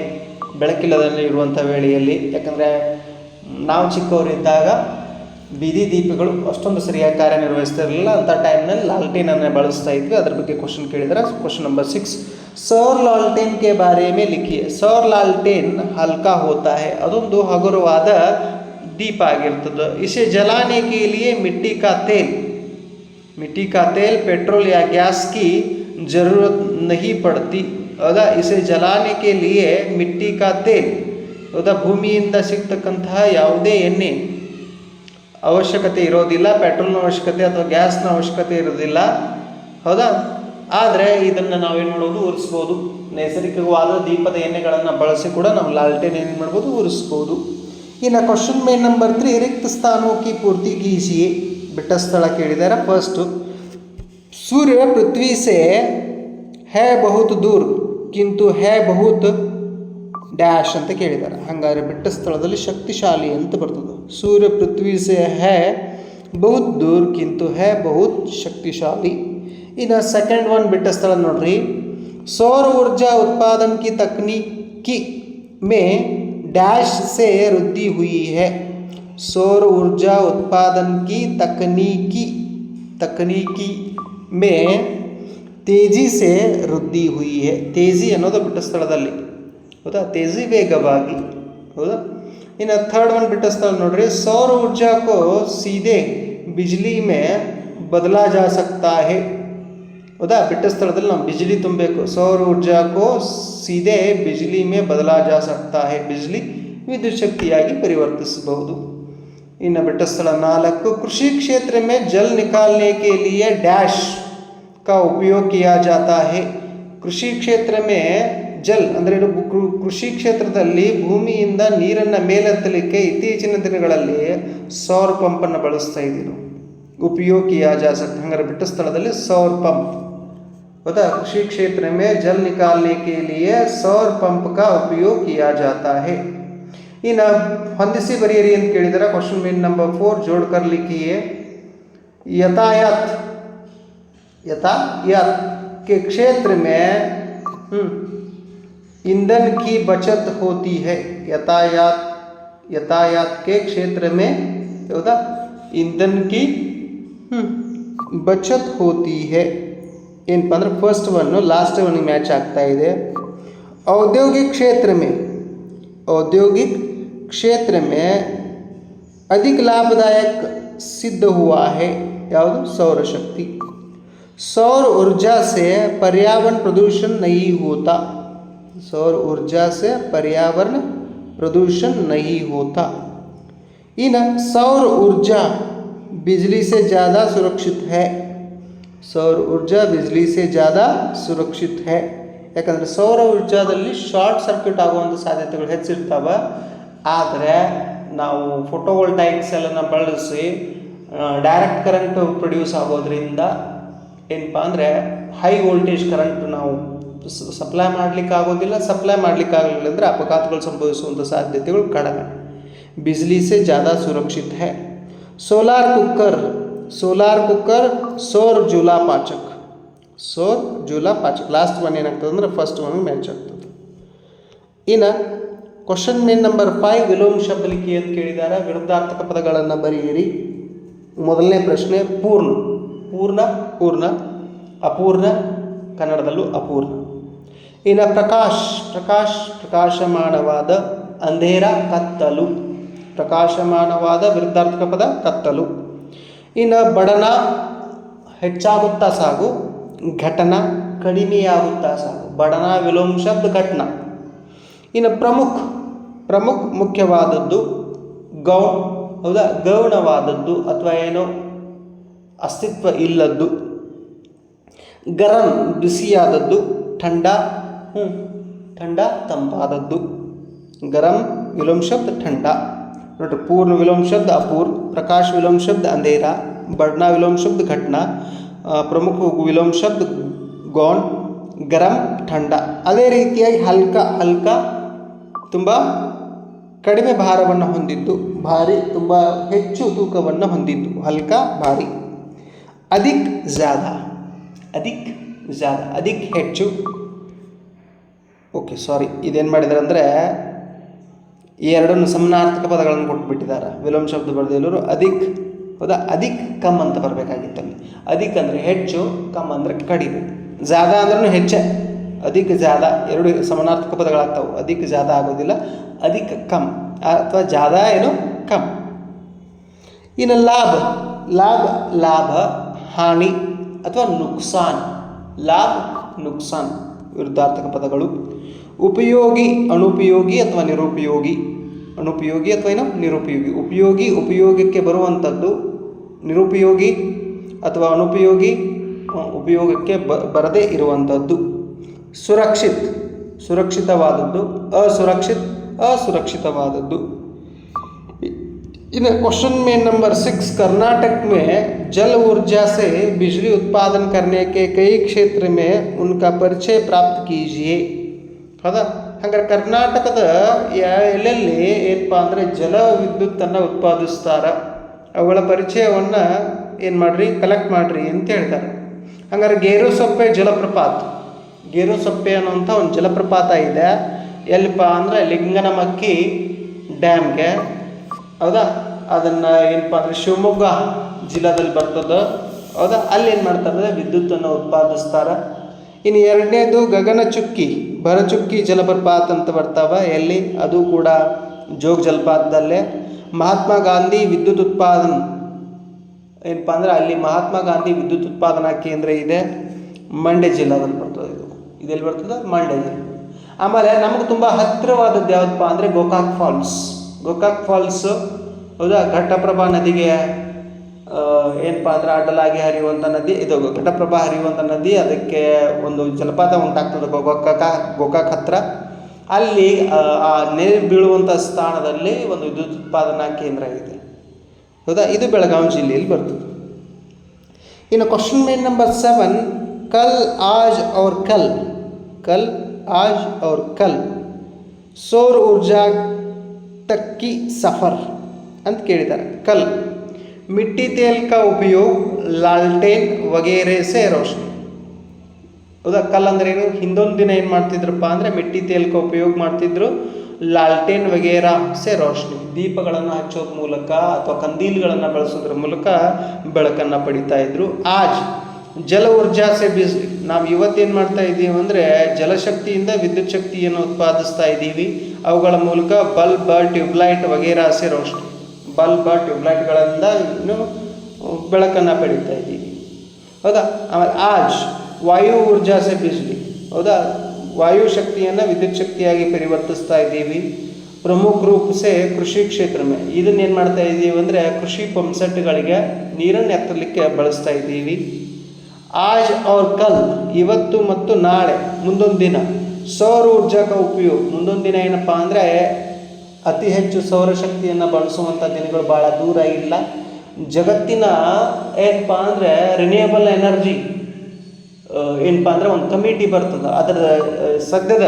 ಬೆಳಕಿಲ್ಲದಲ್ಲಿ ಇರುವಂಥ ವೇಳೆಯಲ್ಲಿ, ಯಾಕಂದರೆ ನಾವು ಚಿಕ್ಕವರಿದ್ದಾಗ ಬೀದಿ ದೀಪಗಳು ಅಷ್ಟೊಂದು ಸರಿಯಾಗಿ ಕಾರ್ಯನಿರ್ವಹಿಸ್ತಿರಲಿಲ್ಲ. ಅಂಥ ಟೈಮ್ನಲ್ಲಿ ಲಾಲ್ಟೇನನ್ನು ಬಳಸ್ತಾ ಇದ್ವಿ. ಅದ್ರ ಬಗ್ಗೆ ಕ್ವಶನ್ ಕೇಳಿದ್ರೆ ಕ್ವಶನ್ ನಂಬರ್ ಸಿಕ್ಸ್ ಸರ್ ಲಾಲ್ಟೇನ್ಗೆ ಬಾರೆ ಮೇಲೆ ಲಿಖಿ ಸರ್ ಲಾಲ್ಟೇನ್ ಹಲ್ಕಾ ಹೋತಾ ಹೇ. ಅದೊಂದು ಹಗುರವಾದ ದೀಪ ಆಗಿರ್ತದೆ. ಇಸೆ ಜಲಾನೆ ಕೇಲಿಯೇ ಮಿಟ್ಟಿ ಕಾ ತೇಲ್. ಮಿಟ್ಟಿ ಕಾ ತೇಲ್, ಪೆಟ್ರೋಲ್ ಯಾ ಗ್ಯಾಸ್ ಕಿ ಜರೂರತ್ ನಹಿ ಪಡ್ತಿ. ಹೌದಾ ಇಸೆ ಜಲಾನೆ ಕೇಲಿಯೇ ಮಿಟ್ಟಿ ಕಾ ತೇಲ್. ಅದ ಭೂಮಿಯಿಂದ ಸಿಗ್ತಕ್ಕಂತಹ ಯಾವುದೇ ಎಣ್ಣೆ ಅವಶ್ಯಕತೆ ಇರೋದಿಲ್ಲ, ಪೆಟ್ರೋಲ್ನ ಅವಶ್ಯಕತೆ ಅಥವಾ ಗ್ಯಾಸ್ನ ಅವಶ್ಯಕತೆ ಇರೋದಿಲ್ಲ. ಹೌದಾ? ಆದರೆ ಇದನ್ನು ನಾವೇನು ಮಾಡೋದು? ಉರಿಸ್ಬೋದು. ನೈಸರ್ಗಿಕವಾದ ದೀಪದ ಎಣ್ಣೆಗಳನ್ನು ಬಳಸಿ ಕೂಡ ನಾವು ಲಾಲ್ಟೆನ್ ಏನು ಮಾಡ್ಬೋದು? ಉರಿಸ್ಬೋದು. ಇನ್ನು ಕ್ವಶನ್ ಮೇನ್ ನಂಬರ್ ತ್ರೀ ರಿಕ್ತ ಸ್ಥಾನೋಕಿ ಪೂರ್ತಿ ಗೀಸಿ ಬಿಟ್ಟ ಸ್ಥಳ ಕೇಳಿದ್ದಾರೆ ಫಸ್ಟು ಸೂರ್ಯ ಪೃಥ್ವಿ ಸೆ ಹೇ ಬಹುತ್ ದೂರ್, ಕಿಂತು ಹೇ ಬಹುತ್ ಡ್ಯಾಶ್ ಅಂತ ಕೇಳಿದ್ದಾರೆ. ಹಾಗಾದ್ರೆ ಬಿಟ್ಟ ಸ್ಥಳದಲ್ಲಿ ಶಕ್ತಿಶಾಲಿ ಅಂತ ಬರ್ತದೆ. ಸೂರ್ಯ ಪೃಥ್ವಿ ಸೆ ಹೇ, ಬಹುತ್ ದೂರ್ ಕಿಂತು ಹೇ, ಬಹುತ್ ಶಕ್ತಿಶಾಲಿ. ಇನ್ನು ಸೆಕೆಂಡ್ ಒನ್ ಬಿಟ್ಟ ಸ್ಥಳ ನೋಡ್ರಿ. ಸೌರ ಊರ್ಜಾ ಉತ್ಪಾದನ್ ಕಿ ತಕ್ನೀಕಿ ಮೇ ಡ್ಯಾಶ್ ಸೇ ವೃದ್ಧಿ ಹುಯಿ ಹೇ. ಸೌರ ಊರ್ಜಾ ಉತ್ಪಾದನ್ ಕಿ ತಕ್ನೀಕಿ ತಕ್ನೀಕಿ ಮೇ ತೇಜಿ ಸೇ ವೃದ್ಧಿ ಹುಯಿ ಹೇ. ತೇಜಿ ಅನ್ನೋದು ಬಿಟ್ಟ ಸ್ಥಳದಲ್ಲಿ. ಹೌದಾ ತೇಜಿ ವೇಗವಾಗಿ ಹೌದಾ ಇನ್ನು ಥರ್ಡ್ ಒನ್ ಬಿಟ್ಟಿಸ್ತಾಳೆ ನೋಡ್ರಿ ಸೌರ ಊರ್ಜಾಕ್ಕೂ ಸೀದೆ ಬಿಜ್ಲಿ ಮೇ ಬದಲಾ ಜಾ ಸಕ್ತಾ ಹೇ ಹೌದಾ ಬಿಟ್ಟ ಸ್ಥಳದಲ್ಲಿ ನಾವು ಬಿಜ್ಲಿ ತುಂಬಬೇಕು ಸೌರ ಊರ್ಜಾಕ್ಕೂ ಸೀದೆ ಬಿಜ್ಲಿ ಮೇ ಬದಲಾ ಜಾ ಸಕ್ತಾ ಹೇ ಬಿಜ್ಲಿ ವಿದ್ಯುತ್ ಶಕ್ತಿಯಾಗಿ ಪರಿವರ್ತಿಸಬಹುದು ಇನ್ನು ಬಿಟ್ಟ ಸ್ಥಳ ನಾಲ್ಕು ಕೃಷಿ ಕ್ಷೇತ್ರ ಮೇ ಜಲ್ ನಿಕಾಲ್ನೆ ಕೆ ಲಿಯೆ ಡ್ಯಾಶ್ ಕಾ ಉಪಯೋಗ ಕಿಯಾ ಜಾತಾ ಹೇ ಕೃಷಿ ಕ್ಷೇತ್ರ ಮೇ ಜಲ್ ಅಂದರೆ ಇದು ಕೃಷಿ ಕ್ಷೇತ್ರದಲ್ಲಿ ಭೂಮಿಯಿಂದ ನೀರನ್ನು ಮೇಲೆತ್ತಲಿಕ್ಕೆ ಇತ್ತೀಚಿನ ದಿನಗಳಲ್ಲಿ ಸೌರ್ ಪಂಪನ್ನು ಬಳಸ್ತಾ ಇದ್ದೀವಿ ಉಪಯೋಗಿಯ ಜಾಸಕ್ ಹಂಗಾರೆ ಬಿಟ್ಟ ಸ್ಥಳದಲ್ಲಿ ಸೌರ್ ಪಂಪ್. ಗೊತ್ತಾ? ಕೃಷಿ ಕ್ಷೇತ್ರ में ಜಲ್ निकालने के लिए सौर पंप का उपयोग किया जाता ಇನ್ನು ಹೊಂದಿಸಿ ಬರೆಯಿರಿ ಅಂತ ಕೇಳಿದರೆ. ಕ್ವಶನ್ ಮೇನ್ ನಂಬರ್ ಫೋರ್ ಜೋಡ್ಕರ್ ಲಿಖಿಯೇ, ಯಥಾಯತ್ ಯಥಾಯತ್ ಕ್ಷೇತ್ರ ಮೇ ಹ್ಞೂ ईंधन की बचत होती है यातायात यातायात के क्षेत्र में होता ईंधन की ಹ್ಮ್. ಬಚತ್ ಹೋತಿ ಹೇ ಏನಪ್ಪ ಅಂದ್ರೆ first one last one match ಆಗ್ತಾ ಇದೆ औद्योगिक क्षेत्र में औद्योगिक क्षेत्र में अधिक लाभदायक सिद्ध हुआ है ಯಾವುದು सौरशक्ति सौर ऊर्जा से पर्यावरण प्रदूषण नहीं होता सौर ऊर्जा से पर्यावरण प्रदूषण नहीं होता इन सौर ऊर्जा बिजली से ज़्यादा सुरक्षित है ಸೌರ ಊರ್ಜಾ ಬಿಜ್ಲಿ ಸೆ ಜ್ಯಾದಾ ಸುರಕ್ಷಿತ್ ಹೇ ಯಾಕಂದರೆ ಸೌರ ಊರ್ಜಾದಲ್ಲಿ ಶಾರ್ಟ್ ಸರ್ಕ್ಯೂಟ್ ಆಗುವಂಥ ಸಾಧ್ಯತೆಗಳು ಹೆಚ್ಚಿರ್ತಾವೆ ಆದರೆ ನಾವು ಫೋಟೋವೋಲ್ಟೈಕ್ಸ್ ಎಲ್ಲ ಬಳಸಿ ಡೈರೆಕ್ಟ್ ಕರೆಂಟ್ ಪ್ರೊಡ್ಯೂಸ್ ಆಗೋದ್ರಿಂದ ಏನಪ್ಪ ಅಂದರೆ ಹೈ ವೋಲ್ಟೇಜ್ ಕರೆಂಟ್ ನಾವು ಸಪ್ಲೈ ಮಾಡಲಿಕ್ಕೆ ಆಗೋದಿಲ್ಲ ಸಪ್ಲೈ ಮಾಡಲಿಕ್ಕೆ ಆಗಲಿಲ್ಲ ಅಂದರೆ ಅಪಘಾತಗಳು ಸಂಭವಿಸುವಂಥ ಸಾಧ್ಯತೆಗಳು ಕಡಿಮೆ बिजली से ज़्यादा सुरक्षित है सोलार कुकर सोलार कुकर सौर ಜೂಲಾ ಪಾಚಕ್ ಸೌರ್ ಜೂಲಾ ಪಾಚಕ್ ಲಾಸ್ಟ್ ಒನ್ ಏನಾಗ್ತದೆ ಅಂದರೆ ಫಸ್ಟ್ ಒನ್ ಮ್ಯಾಚ್ ಆಗ್ತದೆ ಇನ್ನು ಕ್ವಶನ್ ಮೇನ್ ನಂಬರ್ ಫೈವ್ ವಿಲೋಮ್ ಶಬ್ದ ಲಿಖಿ ಅಂತ ಕೇಳಿದ್ದಾರೆ ವಿರುದ್ಧಾರ್ಥಕ ಪದಗಳನ್ನು ಬರೆಯಿರಿ ಮೊದಲನೇ ಪ್ರಶ್ನೆ ಪೂರ್ಣ ಪೂರ್ಣ ಪೂರ್ಣ ಅಪೂರ್ಣ ಕನ್ನಡದಲ್ಲೂ ಅಪೂರ್ಣ ಇನ್ನು ಪ್ರಕಾಶ್ ಪ್ರಕಾಶ್, ಪ್ರಕಾಶಮಾನವಾದ ಅಂಧೇರ ಕತ್ತಲು. ಪ್ರಕಾಶಮಾನವಾದ ವಿರುದ್ಧಾರ್ಥಕ ಪದ ಕತ್ತಲು. ಇನ್ನು ಬಡನ ಹೆಚ್ಚಾಗುತ್ತಾ ಸಾಗು, ಘಟನ ಕಡಿಮೆಯಾಗುತ್ತಾ ಸಾಗು. ಬಡನ ವಿಲೋಮ ಶಬ್ದ ಘಟನ. ಇನ್ನು ಪ್ರಮುಖ ಪ್ರಮುಖ ಮುಖ್ಯವಾದದ್ದು ಗೌ ಹೌದಾ? ಗೌಣವಾದದ್ದು ಅಥವಾ ಏನೋ ಅಸ್ತಿತ್ವ ಇಲ್ಲದ್ದು. ಗರಂ ಬಿಸಿಯಾದದ್ದು ठंडा ಹ್ಞೂ ಥಂಡ ತಂಪಾದದ್ದು. ಗರಂ ವಿಲೋಮ ಶಬ್ದ ಥಂಡ ನೋಡ್ರಿ, ಪೂರ್ಣ ವಿಲೋಮ ಶಬ್ದ ಅಪೂರ್ ಪ್ರಕಾಶ್ ವಿಲೋಮ ಶಬ್ದ ಅಂಧೇರ ಬಡ್ನಾ ವಿಲೋಮ ಶಬ್ದ ಘಟ್ನ ಪ್ರಮುಖ ವಿಲೋಮ ಶಬ್ದ ಗೋನ್ ಗರಂ ಥಂಡ ಅದೇ ರೀತಿಯಾಗಿ ಹಲ್ಕ ಹಲ್ಕ ತುಂಬ ಕಡಿಮೆ ಭಾರವನ್ನು ಹೊಂದಿದ್ದು, ಭಾರಿ ತುಂಬ ಹೆಚ್ಚು ತೂಕವನ್ನು ಹೊಂದಿದ್ದು, ಹಲ್ಕ ಭಾರಿ. ಅಧಿಕ್ ಜಾದ ಅಧಿಕ್ ಜಾದ ಅಧಿಕ್ ಹೆಚ್ಚು. ಓಕೆ ಸಾರಿ ಇದೇನು ಮಾಡಿದ್ದಾರೆ ಅಂದರೆ ಈ ಎರಡನ್ನು ಸಮನಾರ್ಥಕ ಪದಗಳನ್ನು ಕೊಟ್ಬಿಟ್ಟಿದ್ದಾರೆ. ವಿಲೋಮ ಶಬ್ದ ಬರೆದಿಲ್ಲರು ಅಧಿಕ್ ಹೌದಾ ಅಧಿಕ್ ಕಮ್ ಅಂತ ಬರಬೇಕಾಗಿತ್ತು ಅಲ್ಲಿ ಅಧಿಕ್ ಅಂದರೆ ಹೆಚ್ಚು, ಕಮ್ ಅಂದರೆ ಕಡಿಮೆ. ಜಾದ ಅಂದ್ರೂ ಹೆಚ್ಚೆ? ಅಧಿಕ, ಜಾದ ಎರಡು ಸಮನಾರ್ಥಕ ಪದಗಳಾಗ್ತಾವೆ. ಅಧಿಕ, ಜಾದ ಆಗೋದಿಲ್ಲ. ಅಧಿಕ, ಕಮ್. ಅಥವಾ ಜಾದ ಏನು? ಕಮ್. ಇನ್ನು ಲಾಭ. ಲಾಭ ಲಾಭ, ಹಾನಿ ಅಥವಾ ನುಕ್ಸಾನ್. ಲಾಭ, ನುಕ್ಸಾನ್. ವಿರುದ್ಧಾರ್ಥಕ ಪದಗಳು. ಉಪಯೋಗಿ, ಅನುಪಯೋಗಿ ಅಥವಾ ನಿರುಪಯೋಗಿ. ಅನುಪಯೋಗಿ ಅಥವಾ ಏನು? ನಿರುಪಯೋಗಿ. ಉಪಯೋಗಿ, ಉಪಯೋಗಕ್ಕೆ ಬರುವಂಥದ್ದು ನಿರುಪಯೋಗಿ ಅಥವಾ ಅನುಪಯೋಗಿ, ಉಪಯೋಗಕ್ಕೆ ಬ, ಬರದೇ ಇರುವಂಥದ್ದು. ಸುರಕ್ಷಿತ್. ಸುರಕ್ಷಿತವಾದದ್ದು. ಅಸುರಕ್ಷಿತ್. ಅಸುರಕ್ಷಿತವಾದದ್ದು. इन्हें क्वेश्चन में नंबर सिक्स कर्नाटक में जल ऊर्जा से बिजली उत्पादन करने के कई क्षेत्र में उनका परिचय प्राप्त कीजिए ಹೌದಾ ಹಂಗಾರೆ ಕರ್ನಾಟಕದ ಯಾ ಎಲ್ಲೆಲ್ಲಿ ಏನಪ್ಪ ಅಂದರೆ ಜಲ ವಿದ್ಯುತ್ತನ್ನು ಉತ್ಪಾದಿಸ್ತಾರ ಅವುಗಳ ಪರಿಚಯವನ್ನು ಏನು ಮಾಡಿರಿ ಕಲೆಕ್ಟ್ ಮಾಡಿರಿ ಅಂತ ಹೇಳ್ತಾರೆ ಹಂಗಾರೆ ಗೇರುಸೊಪ್ಪೆ ಜಲಪ್ರಪಾತ ಗೇರುಸೊಪ್ಪೆ ಅನ್ನುವಂಥ ಒಂದು ಜಲಪ್ರಪಾತ ಇದೆ ಎಲ್ಲಿಪ್ಪ ಅಂದರೆ ಲಿಂಗನಮಕ್ಕಿ ಡ್ಯಾಮ್ಗೆ ಹೌದಾ? ಅದನ್ನು ಏನಪ್ಪ ಅಂದರೆ ಶಿವಮೊಗ್ಗ ಜಿಲ್ಲಾದಲ್ಲಿ ಬರ್ತದೆ. ಹೌದಾ? ಅಲ್ಲಿ ಏನು ಮಾಡ್ತಾರೆ ವಿದ್ಯುತ್ತನ್ನು ಉತ್ಪಾದಿಸ್ತಾರೆ. ಇನ್ನು ಎರಡನೇದು ಗಗನಚುಕ್ಕಿ ಭರಚುಕ್ಕಿ ಜಲಪ್ರಪಾತ ಅಂತ ಬರ್ತಾವ ಎಲ್ಲಿ? ಅದು ಕೂಡ ಜೋಗ್ ಜಲಪಾತದಲ್ಲೇ. ಮಹಾತ್ಮ ಗಾಂಧಿ ವಿದ್ಯುತ್ ಉತ್ಪಾದನ್ ಏನಪ್ಪ ಅಂದರೆ ಅಲ್ಲಿ ಮಹಾತ್ಮ ಗಾಂಧಿ ವಿದ್ಯುತ್ ಉತ್ಪಾದನಾ ಕೇಂದ್ರ ಇದೆ. ಮಂಡ್ಯ ಜಿಲ್ಲಾದಲ್ಲಿ ಬರ್ತದೆ ಇದು. ಇದೆಲ್ಲಿ ಬರ್ತದೆ? ಮಂಡ್ಯ ಜಿಲ್ಲೆ. ಆಮೇಲೆ ನಮಗೆ ತುಂಬ ಹತ್ತಿರವಾದದ್ದು ಯಾವುದಪ್ಪ ಅಂದರೆ ಗೋಕಾಕ್ ಫಾಲ್ಸ್. ಗೋಕಾಕ್ ಫಾಲ್ಸು ಹೌದಾ? ಘಟ್ಟಪ್ರಭಾ ನದಿಗೆ ಏನಪ್ಪ ಅಂದರೆ ಅಡ್ಡಲಾಗಿ ಹರಿಯುವಂಥ ನದಿ, ಇದು ಘಟಪ್ರಭಾ ಹರಿಯುವಂಥ ನದಿ, ಅದಕ್ಕೆ ಒಂದು ಜಲಪಾತ ಉಂಟಾಗ್ತದೆ ಗೋಕಾಕ, ಗೋಕಾಕ್ ಹತ್ರ. ಅಲ್ಲಿ, ಆ ನೀರು ಬೀಳುವಂಥ ಸ್ಥಾನದಲ್ಲಿ ಒಂದು ವಿದ್ಯುತ್ ಉತ್ಪಾದನಾ ಕೇಂದ್ರ ಇದೆ. ಹೌದಾ? ಇದು ಬೆಳಗಾವಿ ಜಿಲ್ಲೆಯಲ್ಲಿ ಬರ್ತದೆ. ಇನ್ನು ಕ್ವಶನ್ ಮೇನ್ ನಂಬರ್ ಸೆವೆನ್ ಕಲ್, ಆಜ್ ಔರ್ ಕಲ್. ಕಲ್, ಆಜ್ ಔರ್ ಕಲ್. ಸೌರ ಊರ್ಜಾ तक की सफ़र ಅಂತ ಕೇಳಿದ್ದಾರೆ ಕಲ್ मिट्टी तेल का उपयोग लालटेन वगैरह से रोशनी ಹೌದಾ ಕಲ್ ಅಂದ್ರೆ ಏನು ಹಿಂದೊಂದು ದಿನ ಏನು ಮಾಡ್ತಿದ್ರಪ್ಪ ಅಂದರೆ ಮಿಟ್ಟಿ ತೇಲ್ಕ ಉಪಯೋಗ ಮಾಡ್ತಿದ್ರು ಲಾಲ್ಟೇನ್ ವಗೇರಾ ಸೆ ರೋಶ್ನಿ ದೀಪಗಳನ್ನು ಹಚ್ಚೋದ್ ಮೂಲಕ ಅಥವಾ ಕಂದೀಲ್ಗಳನ್ನು ಬಳಸೋದ್ರ ಮೂಲಕ ಬೆಳಕನ್ನು ಪಡಿತಾ ಇದ್ರು ಆಜ್ ಜಲ ಊರ್ಜಾ ಸೆ ಬಿಸ್ಲಿ ನಾವು ಇವತ್ತೇನು ಮಾಡ್ತಾ ಇದ್ದೀವಿ ಅಂದರೆ ಜಲಶಕ್ತಿಯಿಂದ ವಿದ್ಯುತ್ ಶಕ್ತಿಯನ್ನು ಉತ್ಪಾದಿಸ್ತಾ ಇದ್ದೀವಿ ಅವುಗಳ ಮೂಲಕ ಬಲ್ಬ್, ಟ್ಯೂಬ್ಲೈಟ್ ವಗೇರಾ ಸೆ ರೋಶ್ನಿ ಬಲ್ಬ್, ಟ್ಯೂಬ್ಲೈಟ್ಗಳಿಂದ ಇನ್ನು ಬೆಳಕನ್ನು ಪಡೀತಾ ಇದ್ದೀವಿ. ಹೌದಾ? ಆಮೇಲೆ ಆಜ್ ವಾಯು ಊರ್ಜಾ ಸೆ ಬಿಜ್ಲಿ. ಹೌದಾ? ವಾಯು ಶಕ್ತಿಯನ್ನು ವಿದ್ಯುತ್ ಶಕ್ತಿಯಾಗಿ ಪರಿವರ್ತಿಸ್ತಾ ಇದ್ದೀವಿ. ಪ್ರಮುಖ ರೂಪ ಸೆ ಕೃಷಿ ಕ್ಷೇತ್ರ ಮೇ. ಇದನ್ನ ಏನು ಮಾಡ್ತಾ ಇದ್ದೀವಿ ಅಂದರೆ ಕೃಷಿ ಪಂಪ್ಸೆಟ್ಗಳಿಗೆ ನೀರನ್ನು ಎತ್ತಲಿಕ್ಕೆ ಬಳಸ್ತಾ ಇದ್ದೀವಿ. ಆಜ್ ಅವ್ರ ಕಲ್ ಇವತ್ತು ಮತ್ತು ನಾಳೆ ಮುಂದೊಂದು ದಿನ ಸೌರ ಊರ್ಜಾಕ ಉಪಯೋಗ. ಮುಂದೊಂದು ದಿನ ಏನಪ್ಪ ಅಂದರೆ ಅತಿ ಹೆಚ್ಚು ಸೌರಶಕ್ತಿಯನ್ನು ಬಳಸುವಂಥ ದಿನಗಳು ಭಾಳ ದೂರ ಇಲ್ಲ. ಜಗತ್ತಿನ ಏನಪ್ಪ ಅಂದರೆ ರಿನ್ಯೂಯಬಲ್ ಎನರ್ಜಿ ಏನಪ್ಪ ಅಂದರೆ ಒಂದು ಕಮಿಟಿ ಬರ್ತದೆ. ಅದರ ಸದ್ಯದ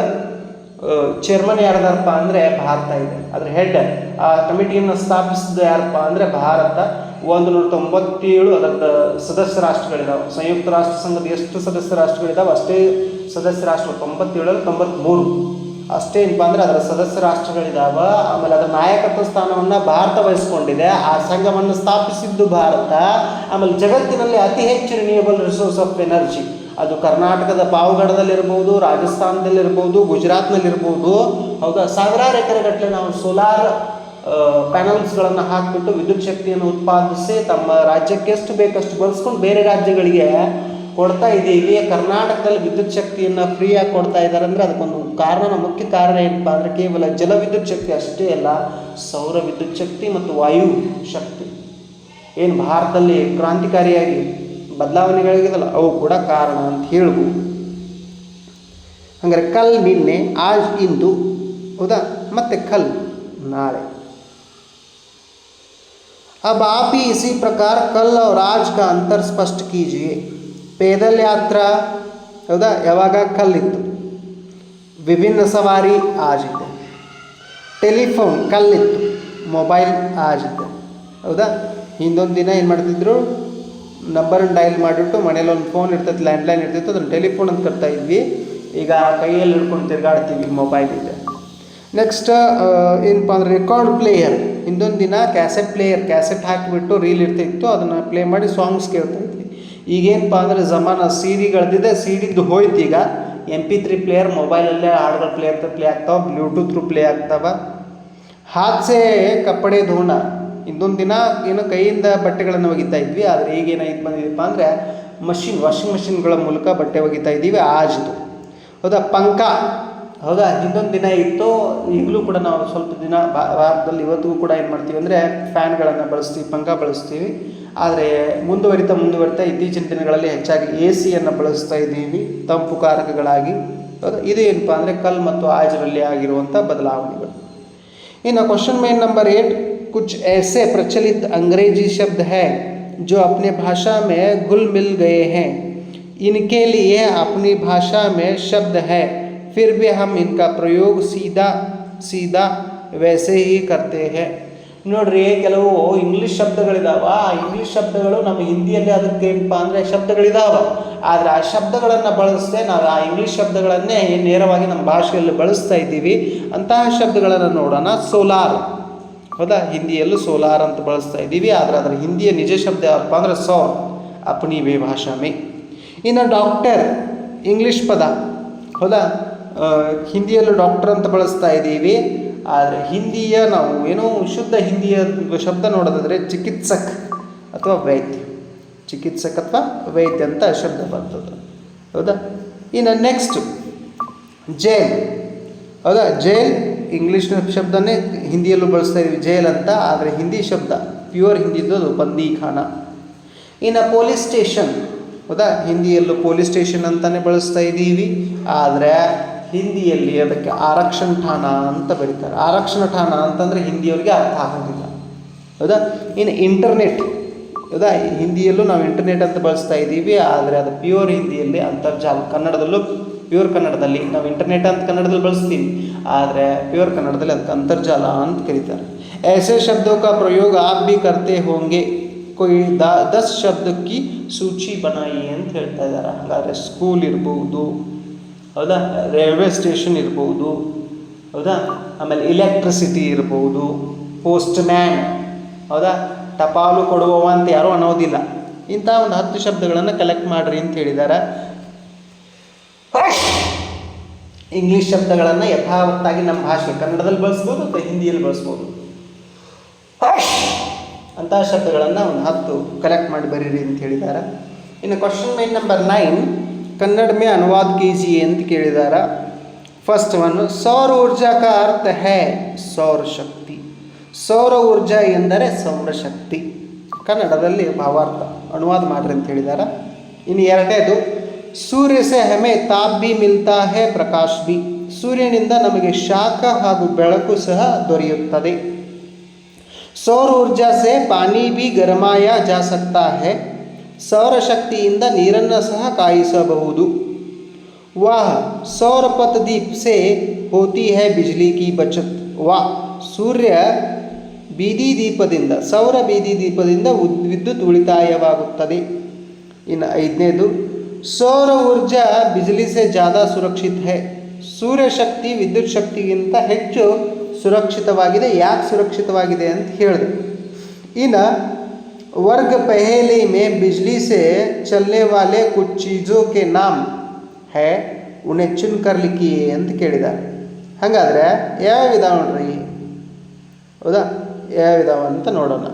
ಚೇರ್ಮನ್ ಯಾರ್ದಾರಪ್ಪ ಅಂದರೆ ಭಾರತ ಇದೆ. ಅದ್ರ ಹೆಡ್ ಆ ಕಮಿಟಿಯನ್ನು ಸ್ಥಾಪಿಸಿದ ಯಾರಪ್ಪ ಅಂದರೆ ಭಾರತ. ಒಂದು ನೂರ ತೊಂಬತ್ತೇಳು ಅದಕ್ಕೆ ಸದಸ್ಯ ರಾಷ್ಟ್ರಗಳಿದಾವೆ. ಸಂಯುಕ್ತ ರಾಷ್ಟ್ರ ಸಂಘದ ಎಷ್ಟು ಸದಸ್ಯ ರಾಷ್ಟ್ರಗಳಿದಾವೆ? ಅಷ್ಟೇ ಸದಸ್ಯ ರಾಷ್ಟ್ರ ತೊಂಬತ್ತೇಳಲ್ಲಿ ತೊಂಬತ್ತ್ಮೂರು ಅಷ್ಟೇ ಏನಪ್ಪ ಅಂದರೆ ಅದರ ಸದಸ್ಯ ರಾಷ್ಟ್ರಗಳಿದ್ದಾವೆ ಆಮೇಲೆ ಅದರ ನಾಯಕತ್ವ ಸ್ಥಾನವನ್ನು ಭಾರತ ವಹಿಸ್ಕೊಂಡಿದೆ. ಆ ಸಂಘವನ್ನು ಸ್ಥಾಪಿಸಿದ್ದು ಭಾರತ. ಆಮೇಲೆ ಜಗತ್ತಿನಲ್ಲಿ ಅತಿ ಹೆಚ್ಚು ರಿನ್ಯೂಯಬಲ್ ರಿಸೋರ್ಸ್ ಆಫ್ ಎನರ್ಜಿ ಅದು ಕರ್ನಾಟಕದ ಪಾವಗಡದಲ್ಲಿರ್ಬೋದು, ರಾಜಸ್ಥಾನದಲ್ಲಿರ್ಬೋದು, ಗುಜರಾತ್ನಲ್ಲಿರ್ಬೋದು. ಹೌದಾ? ಸಾವಿರಾರು ಎಕರೆಗಟ್ಟಲೆ ನಾವು ಸೋಲಾರ್ ಪ್ಯಾನಲ್ಸ್ಗಳನ್ನು ಹಾಕಿಬಿಟ್ಟು ವಿದ್ಯುತ್ ಶಕ್ತಿಯನ್ನು ಉತ್ಪಾದಿಸಿ ತಮ್ಮ ರಾಜ್ಯಕ್ಕೆ ಎಷ್ಟು ಬೇಕಷ್ಟು ಬಳಸ್ಕೊಂಡು ಬೇರೆ ರಾಜ್ಯಗಳಿಗೆ ಕೊಡ್ತಾ ಇದ್ದೀವಿ ಕರ್ನಾಟಕದಲ್ಲಿ ವಿದ್ಯುತ್ ಶಕ್ತಿಯನ್ನು ಫ್ರೀಯಾಗಿ ಕೊಡ್ತಾ ಇದ್ದಾರೆ ಅಂದರೆ ಅದಕ್ಕೊಂದು ಕಾರಣ, ಮುಖ್ಯ ಕಾರಣ ಏನಪ್ಪ ಅಂದರೆ ಕೇವಲ ಜಲ ವಿದ್ಯುತ್ ಶಕ್ತಿ ಅಷ್ಟೇ ಅಲ್ಲ, ಸೌರ ವಿದ್ಯುತ್ ಶಕ್ತಿ ಮತ್ತು ವಾಯು ಶಕ್ತಿ. ಏನು ಭಾರತದಲ್ಲಿ ಕ್ರಾಂತಿಕಾರಿಯಾಗಿ ಬದಲಾವಣೆಗಳಿಗಿದಲ್ಲ ಅವು ಕೂಡ ಕಾರಣ ಅಂತ ಹೇಳ್ಬೋದು. ಹಂಗಾರೆ ಕಲ್ ನಿನ್ನೆ, ಆಜ್ ಇಂದು ಹೌದಾ ಮತ್ತೆ ಕಲ್ ನಾಳೆ. अब आप ही इसी प्रकार कल और आज का अंतर स्पष्ट कीजिए पैदल यात्रा ಹೌದಾ ಯಾವಾಗ ಕಲ್ಲಿತ್ತು ವಿಭಿನ್ನ ಸವಾರಿ ಆಜಿದೆ ಟೆಲಿಫೋನ್ ಕಲ್ಲಿತ್ತು ಮೊಬೈಲ್ ಆಜಿದೆ ಹೌದಾ ಹಿಂದೊಂದು ದಿನ ಏನು ಮಾಡ್ತಿದ್ರು ನಂಬರನ್ನು ಡಯಲ್ ಮಾಡಿಬಿಟ್ಟು ಮನೇಲಿ ಒಂದು ಫೋನ್ ಇರ್ತೈತೆ ಲ್ಯಾಂಡ್ಲೈನ್ ಇರ್ತಿತ್ತು ಅದನ್ನು ಟೆಲಿಫೋನ್ ಅಂತ ಕರ್ತಾ ಇದ್ವಿ ಈಗ ಕೈಯಲ್ಲಿ ಹಿಡ್ಕೊಂಡು ತಿರುಗಾಡ್ತೀವಿ ಮೊಬೈಲ್ ಇದೆ ನೆಕ್ಸ್ಟ್ ಏನಪ್ಪ ಅಂದರೆ ರೆಕಾರ್ಡ್ ಪ್ಲೇಯರ್ ಹಿಂದೊಂದು ದಿನ ಕ್ಯಾಸೆಟ್ ಪ್ಲೇಯರ್ ಕ್ಯಾಸೆಟ್ ಹಾಕಿಬಿಟ್ಟು ರೀಲ್ ಇರ್ತಿತ್ತು, ಅದನ್ನು ಪ್ಲೇ ಮಾಡಿ ಸಾಂಗ್ಸ್ ಕೇಳ್ತಾ ಇದ್ವಿ. ಈಗೇನಪ್ಪ ಅಂದರೆ ಜಮಾನ ಸಿ ಗಳದಿದೆ ಸಿ ಡಿದ್ದು ಹೋಯ್ತು ಈಗ. ಎಂ ಪಿ ತ್ರೀ ಪ್ಲೇಯರ್ ಮೊಬೈಲಲ್ಲೇ ಹಾಡುಗಳು ಪ್ಲೇ ಆಗ್ತವೆ ಪ್ಲೇ ಆಗ್ತಾವೆ ಬ್ಲೂಟೂತ್ ಪ್ಲೇ ಆಗ್ತಾವೆ. ಹಾತ್ಸೆ ಕಪ್ಪಡೆ ಧೋಣ. ಇನ್ನೊಂದು ದಿನ ಏನು ಕೈಯಿಂದ ಬಟ್ಟೆಗಳನ್ನು ಒಗಿತಾ ಇದ್ವಿ, ಆದರೆ ಈಗ ಏನಾಯ್ತು ಬಂದಿದೆಯಪ್ಪ ಅಂದರೆ ಮಷಿನ್ ವಾಷಿಂಗ್ ಮಷಿನ್ಗಳ ಮೂಲಕ ಬಟ್ಟೆ ಒಗಿತಾ ಇದ್ದೀವಿ, ಆಜ್ದು. ಹೌದಾ? ಪಂಕ. ಹೌದಾ ಹಿಂದೊಂದು ದಿನ ಇತ್ತು ಈಗಲೂ ಕೂಡ ನಾವು ಸ್ವಲ್ಪ ದಿನ ಬಾ- ವಾರದಲ್ಲಿ ಇವತ್ತಿಗೂ ಕೂಡ ಏನು ಮಾಡ್ತೀವಿ ಅಂದರೆ ಫ್ಯಾನ್ಗಳನ್ನು ಬಳಸ್ತೀವಿ ಪಂಕ ಬಳಸ್ತೀವಿ ಆದರೆ ಮುಂದುವರಿತಾ ಮುಂದುವರಿತಾ ಇತ್ತೀಚಿನ ದಿನಗಳಲ್ಲಿ ಹೆಚ್ಚಾಗಿ ಎ ಸಿಯನ್ನು ಬಳಸ್ತಾ ಇದ್ದೀವಿ ತಂಪು ಕಾರಕಗಳಾಗಿ ಹೌದಾ ಇದು ಏನಪ್ಪ ಅಂದರೆ ಕಲ್ ಮತ್ತು ಆಜರಲ್ಲಿ ಆಗಿರುವಂಥ ಬದಲಾವಣೆಗಳು ಇನ್ನು क्वेश्चन में नंबर एट कुछ ऐसे प्रचलित अंग्रेजी शब्द हैं जो अपने भाषा में घुल मिल गए हैं इनके लिए अपनी भाषा में शब्द है फिर भी हम इनका प्रयोग सीधा सीधा वैसे ही करते हैं ನೋಡ್ರಿ ಕೆಲವು ಇಂಗ್ಲೀಷ್ ಶಬ್ದಗಳಿದಾವ ಆ ಇಂಗ್ಲೀಷ್ ಶಬ್ದಗಳು ನಮ್ಮ ಹಿಂದಿಯಲ್ಲಿ ಅದಕ್ಕೆ ಏನಪ್ಪ ಅಂದರೆ ಶಬ್ದಗಳಿದಾವ ಆದರೆ ಆ ಶಬ್ದಗಳನ್ನು ಬಳಸದೆ ನಾವು ಆ ಇಂಗ್ಲೀಷ್ ಶಬ್ದಗಳನ್ನೇ ನೇರವಾಗಿ ನಮ್ಮ ಭಾಷೆಯಲ್ಲಿ ಬಳಸ್ತಾ ಇದ್ದೀವಿ ಅಂತಹ ಶಬ್ದಗಳನ್ನು ನೋಡೋಣ ಸೋಲಾರ್ ಹೌದಾ ಹಿಂದಿಯಲ್ಲೂ ಸೋಲಾರ್ ಅಂತ ಬಳಸ್ತಾ ಇದ್ದೀವಿ ಆದರೆ ಅದರ ಹಿಂದಿಯ ನಿಜ ಶಬ್ದ ಯಾವಪ್ಪ ಅಂದರೆ ಸೌರ್ ಅಪನಿ ಬೇ ಭಾಷಾ ಮೇ ಇನ್ನು ಡಾಕ್ಟರ್ ಇಂಗ್ಲೀಷ್ ಪದ ಹೌದಾ ಆ, ಹಿಂದಿಯಲ್ಲೂ ಡಾಕ್ಟರ್ ಅಂತ ಬಳಸ್ತಾ ಇದ್ದೀವಿ. ಆದರೆ ಹಿಂದಿಯ ನಾವು ಏನೋ ಶುದ್ಧ ಹಿಂದಿಯ ಶಬ್ದ ನೋಡೋದಾದರೆ ಚಿಕಿತ್ಸಕ್ ಅಥವಾ ವೈದ್ಯ. ಚಿಕಿತ್ಸಕ್ ಅಥವಾ ವೈದ್ಯ ಅಂತ ಶಬ್ದ ಬರ್ತದೆ ಹೌದಾ? ಇನ್ನು ನೆಕ್ಸ್ಟ್ ಜೈಲ್ ಹೌದಾ? ಜೈಲ್ ಇಂಗ್ಲೀಷ್ನ ಶಬ್ದನೇ ಹಿಂದಿಯಲ್ಲೂ ಬಳಸ್ತಾ ಇದ್ದೀವಿ ಜೈಲ್ ಅಂತ. ಆದರೆ ಹಿಂದಿ ಶಬ್ದ ಪ್ಯೂರ್ ಹಿಂದಿದ್ದು ಅದು ಬಂದೀಖಾನ. ಇನ್ನು ಪೊಲೀಸ್ ಸ್ಟೇಷನ್ ಹೌದಾ? ಹಿಂದಿಯಲ್ಲೂ ಪೊಲೀಸ್ ಸ್ಟೇಷನ್ ಅಂತಲೇ ಬಳಸ್ತಾ ಇದ್ದೀವಿ. ಆದರೆ ಹಿಂದಿಯಲ್ಲಿ ಅದಕ್ಕೆ ಆರಕ್ಷಣ ಠಾಣ ಅಂತ ಬರೀತಾರೆ ಆರಕ್ಷಣ ಠಾಣ ಅಂತಂದರೆ ಹಿಂದಿಯವ್ರಿಗೆ ಅರ್ಥ ಆಗೋದಿಲ್ಲ ಹೌದಾ ಇನ್ನು ಇಂಟರ್ನೆಟ್ ಹೌದಾ ಹಿಂದಿಯಲ್ಲೂ ನಾವು ಇಂಟರ್ನೆಟ್ ಅಂತ ಬಳಸ್ತಾ ಇದ್ದೀವಿ ಆದರೆ ಅದು ಪ್ಯೂರ್ ಹಿಂದಿಯಲ್ಲಿ ಅಂತರ್ಜಾಲ ಕನ್ನಡದಲ್ಲೂ ಪ್ಯೂರ್ ಕನ್ನಡದಲ್ಲಿ ನಾವು ಇಂಟರ್ನೆಟ್ ಅಂತ ಕನ್ನಡದಲ್ಲಿ ಬಳಸ್ತೀವಿ ಆದರೆ ಪ್ಯೂರ್ ಕನ್ನಡದಲ್ಲಿ ಅದಕ್ಕೆ ಅಂತರ್ಜಾಲ ಅಂತ ಕರೀತಾರೆ ऐसे शब्दों का प्रयोग आप भी करते होंगे कोई ದ ದಸ್ ಶಬ್ದಕ್ಕೆ ಸೂಚಿ ಬನಾಯಿ ಅಂತ ಹೇಳ್ತಾ ಇದ್ದಾರೆ ಹಾಗಾದರೆ ಸ್ಕೂಲ್ ಇರ್ಬೋದು ಹೌದಾ? ರೈಲ್ವೆ ಸ್ಟೇಷನ್ ಇರ್ಬೋದು, ಹೌದಾ? ಆಮೇಲೆ ಇಲೆಕ್ಟ್ರಿಸಿಟಿ ಇರ್ಬೋದು ಪೋಸ್ಟ್ ಮ್ಯಾನ್ ಹೌದಾ? ಟಪಾಲು ಕೊಡುವವ ಅಂತ ಯಾರೂ ಅನ್ನೋದಿಲ್ಲ. ಇಂಥ ಒಂದು ಹತ್ತು ಶಬ್ದಗಳನ್ನು ಕಲೆಕ್ಟ್ ಮಾಡಿರಿ ಅಂತ ಹೇಳಿದ್ದಾರೆ ಇಂಗ್ಲೀಷ್ ಶಬ್ದಗಳನ್ನು ಯಥಾವತ್ತಾಗಿ ನಮ್ಮ ಭಾಷೆ ಕನ್ನಡದಲ್ಲಿ ಬಳಸ್ಬೋದು ಅಥವಾ ಹಿಂದಿಯಲ್ಲಿ ಬಳಸ್ಬೋದು? ಅಂತಹ ಶಬ್ದಗಳನ್ನು ಒಂದು ಹತ್ತು ಕಲೆಕ್ಟ್ ಮಾಡಿ ಬರೀರಿ ಅಂತ ಹೇಳಿದ್ದಾರೆ ಇನ್ನು ಕ್ವಶನ್ ಮೈನ್ ನಂಬರ್ ನೈನ್ ಕನ್ನಡ ಮೇ ಅನುವಾದ ಕೀಜಿಯೆ ಅಂತ ಕೇಳಿದಾರ. ಫಸ್ಟ್ ಒನ್ ಸೌರ ಊರ್ಜಾ ಕಾ ಅರ್ಥ ಹೇ? ಸೌರ ಶಕ್ತಿ. ಸೌರ ಊರ್ಜಾ ಎಂದರೆ ಸೌರಶಕ್ತಿ ಕನ್ನಡದಲ್ಲಿ ಭಾವಾರ್ಥ. ಅನುವಾದ ಮಾಡ್ರಿ ಅಂತ ಹೇಳಿದಾರ. ಇನ್ನು ಎರಡನೇದು, ಸೂರ್ಯ ಸೆ ಹೆಮೆ ತಾಪ್ ಬಿ ಮಿಲ್ತಾ ಹೇ ಪ್ರಕಾಶ್ ಬಿ ಸೂರ್ಯನಿಂದ ನಮಗೆ ಶಾಖ ಹಾಗೂ ಬೆಳಕು ಸಹ ದೊರೆಯುತ್ತದೆ. ಸೌರ ಊರ್ಜಾ ಸೆ ಪಾನಿ ಬಿ ಗರಮಾಯ ಜಾ ಸಕ್ತಾ ಹೇ. ಸೌರಶಕ್ತಿಯಿಂದ ನೀರನ್ನು ಸಹ ಕಾಯಿಸಬಹುದು. ವಾಹ ಸೌರ ಪಥದೀಪ್ ಸೆ ಹೋತಿ ಹೈ ಬಿಜ್ಲಿ ಕಿ ಬಚತ್. ವಾ ಸೂರ್ಯ ಬೀದಿ ದೀಪದಿಂದ, ಸೌರ ಬೀದಿ ದೀಪದಿಂದ ವಿದ್ಯುತ್ ಉಳಿತಾಯವಾಗುತ್ತದೆ. ಇನ್ನು ಐದನೇದು, ಸೌರ ಊರ್ಜಾ ಬಿಜ್ಲಿ ಸೆ ಜಾದಾ ಸುರಕ್ಷಿತ ಹೈ. ಸೂರ್ಯಶಕ್ತಿ ವಿದ್ಯುತ್ ಶಕ್ತಿಗಿಂತ ಹೆಚ್ಚು ಸುರಕ್ಷಿತವಾಗಿದೆ, ಯಾಕೆ ಸುರಕ್ಷಿತವಾಗಿದೆ ಅಂತ ಹೇಳಿದೆ. ಇನ್ನು वर्ग पहले में बिजली से चलने वाले कुछ चीज़ों के नाम है उन्हें चुन कर लिखिए ಅಂತ ಕೇಳಿದ್ದಾರೆ ಹಾಗಾದರೆ ಯಾವ ಇದಾವೆ ನೋಡ್ರಿ ಹೌದಾ ಯಾವ ಇದಾವೆ ಅಂತ ನೋಡೋಣ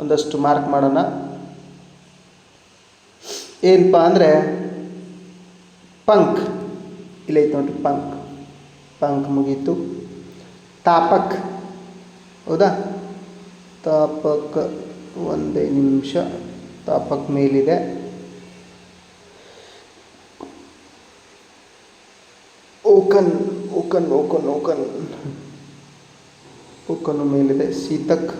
ಒಂದಷ್ಟು ಮಾರ್ಕ್ ಮಾಡೋಣ ಏನಪ್ಪ ಅಂದರೆ ಪಂಕ್ ಇಲ್ಲೈತೆ ನೋಡ್ರಿ ಪಂಕ್ ಪಂಕ್ ಮುಗೀತು ತಾಪಕ್ ಹೌದಾ ತಾಪಕ್ ಒಂದೇ ನಿಮಿಷ ತಾಪಕ್ ಮೇಲಿದೆ. ಓಕನ್ ಓಕನ್ ಓಕನ್ ಓಕನ್. ಓಕನ್ ಮೇಲಿದೆ, ಸೀತಕ್.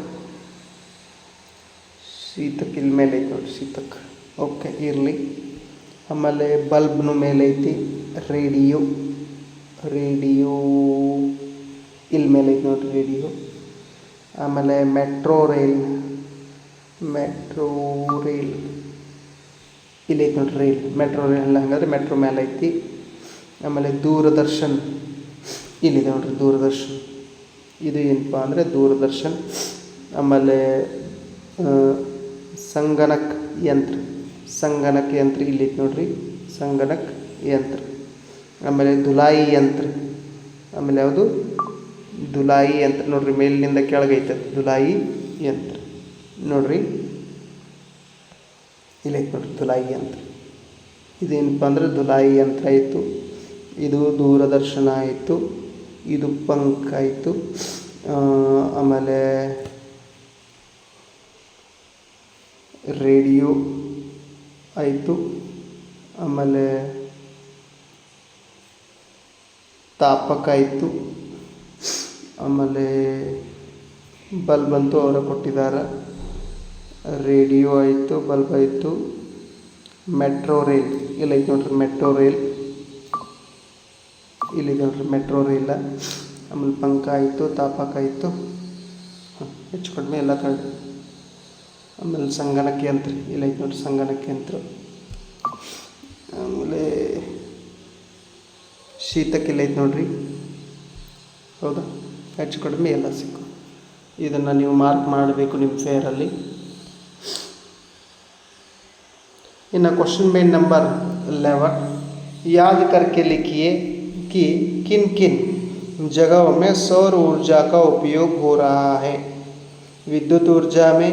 ಸೀತಕ್ ಇಲ್ಲಿ ಮೇಲೆ ಐತೆ ನೋಡಿ, ಸೀತಕ್. ಓಕೆ, ಇರಲಿ. ಆಮೇಲೆ ಬಲ್ಬ್ನು ಮೇಲೆ ಐತಿ, ರೇಡಿಯೋ. ರೇಡಿಯೋ ಇಲ್ಲಿ ಮೇಲೆ ಐತೆ ನೋಡಿ, ರೇಡಿಯೋ. ಆಮೇಲೆ ಮೆಟ್ರೋ ರೈಲ್. ಮೆಟ್ರೋ ರೈಲ್ ಇಲ್ಲೈತೆ ನೋಡಿರಿ ರೈಲ್ ಮೆಟ್ರೋ ರೈಲ್ ಹಂಗಾದ್ರೆ ಮೆಟ್ರೋ ಮೇಲೆ ಐತಿ. ಆಮೇಲೆ ದೂರದರ್ಶನ್. ಇಲ್ಲಿದೆ ನೋಡ್ರಿ ದೂರದರ್ಶನ್. ಇದು ಏನಪ್ಪ ಅಂದರೆ ದೂರದರ್ಶನ್. ಆಮೇಲೆ ಸಂಗಣಕ್ ಯಂತ್ರ. ಸಂಗಣಕ್ ಯಂತ್ರ ಇಲ್ಲಿ ನೋಡಿರಿ ನೋಡ್ರಿ. ಸಂಗಣಕ್ ಯಂತ್ರ. ಆಮೇಲೆ ದುಲಾಯಿ ಯಂತ್ರ. ಆಮೇಲೆ ಯಾವುದು? ದುಲಾಯಿ ಯಂತ್ರ ನೋಡ್ರಿ ಮೇಲಿನಿಂದ ಕೆಳಗೈತೆ ದುಲಾಯಿ ಯಂತ್ರ. ನೋಡ್ರಿ. ಇಲ್ಲೈತೆ ನೋಡ್ರಿ, ದುಲಾಯಿ ಯಂತ್ರ ಇದೇನಪ್ಪ ಅಂದ್ರೆ ದುಲಾಯಿ ಯಂತ್ರ ಇತ್ತು. ಇದು ದೂರದರ್ಶನ ಆಯಿತು ಇದು ಪಂಕ್ ಆಯಿತು ಆಮೇಲೆ ರೇಡಿಯೋ ಆಯಿತು. ಆಮೇಲೆ ತಾಪಕ ಆಯಿತು ಆಮೇಲೆ ಅಂತೂ ಅವರು ಕೊಟ್ಟಿದ್ದಾರೆ. ರೇಡಿಯೋ ಆಯಿತು, ಬಲ್ಬ್ ಆಯಿತು, ಮೆಟ್ರೋ ರೈಲ್. ಇಲ್ಲ ಐತೆ ನೋಡ್ರಿ, ಮೆಟ್ರೋ ರೈಲ್. ಇಲ್ಲಿದೆ ನೋಡ್ರಿ, ಮೆಟ್ರೋ ರೈಲ. ಆಮೇಲೆ ಪಂಕ ಆಯಿತು, ತಾಪಕ ಆಯಿತು. ಹೆಚ್ಚು ಕಡಿಮೆ ಎಲ್ಲ ಕಡೆ ಆಮೇಲೆ ಸಂಗಣಕ ಯಂತ್ರ ಇಲ್ಲ ಐತೆ ನೋಡ್ರಿ ಸಂಗಣಕ ಯಂತ್ರ ಆಮೇಲೆ ಶೀತಕ್ಕೆ ಇಲ್ಲ ಐತೆ ನೋಡ್ರಿ. ಹೌದಾ? ಹೆಚ್ಚು ಕಡಿಮೆ ಎಲ್ಲ ಸಿಕ್ಕು. ಇದನ್ನು ನೀವು ಮಾರ್ಕ್ ಮಾಡಬೇಕು ನಿಮ್ಮ ಫೇರಲ್ಲಿ. ಇನ್ನು क्वेश्चन में नंबर इलेवन याद करके लिखिए कि किन किन जगहों में सौर ऊर्जा का उपयोग हो रहा है ವಿದ್ಯುತ್ ಊರ್ಜಾ ಮೇ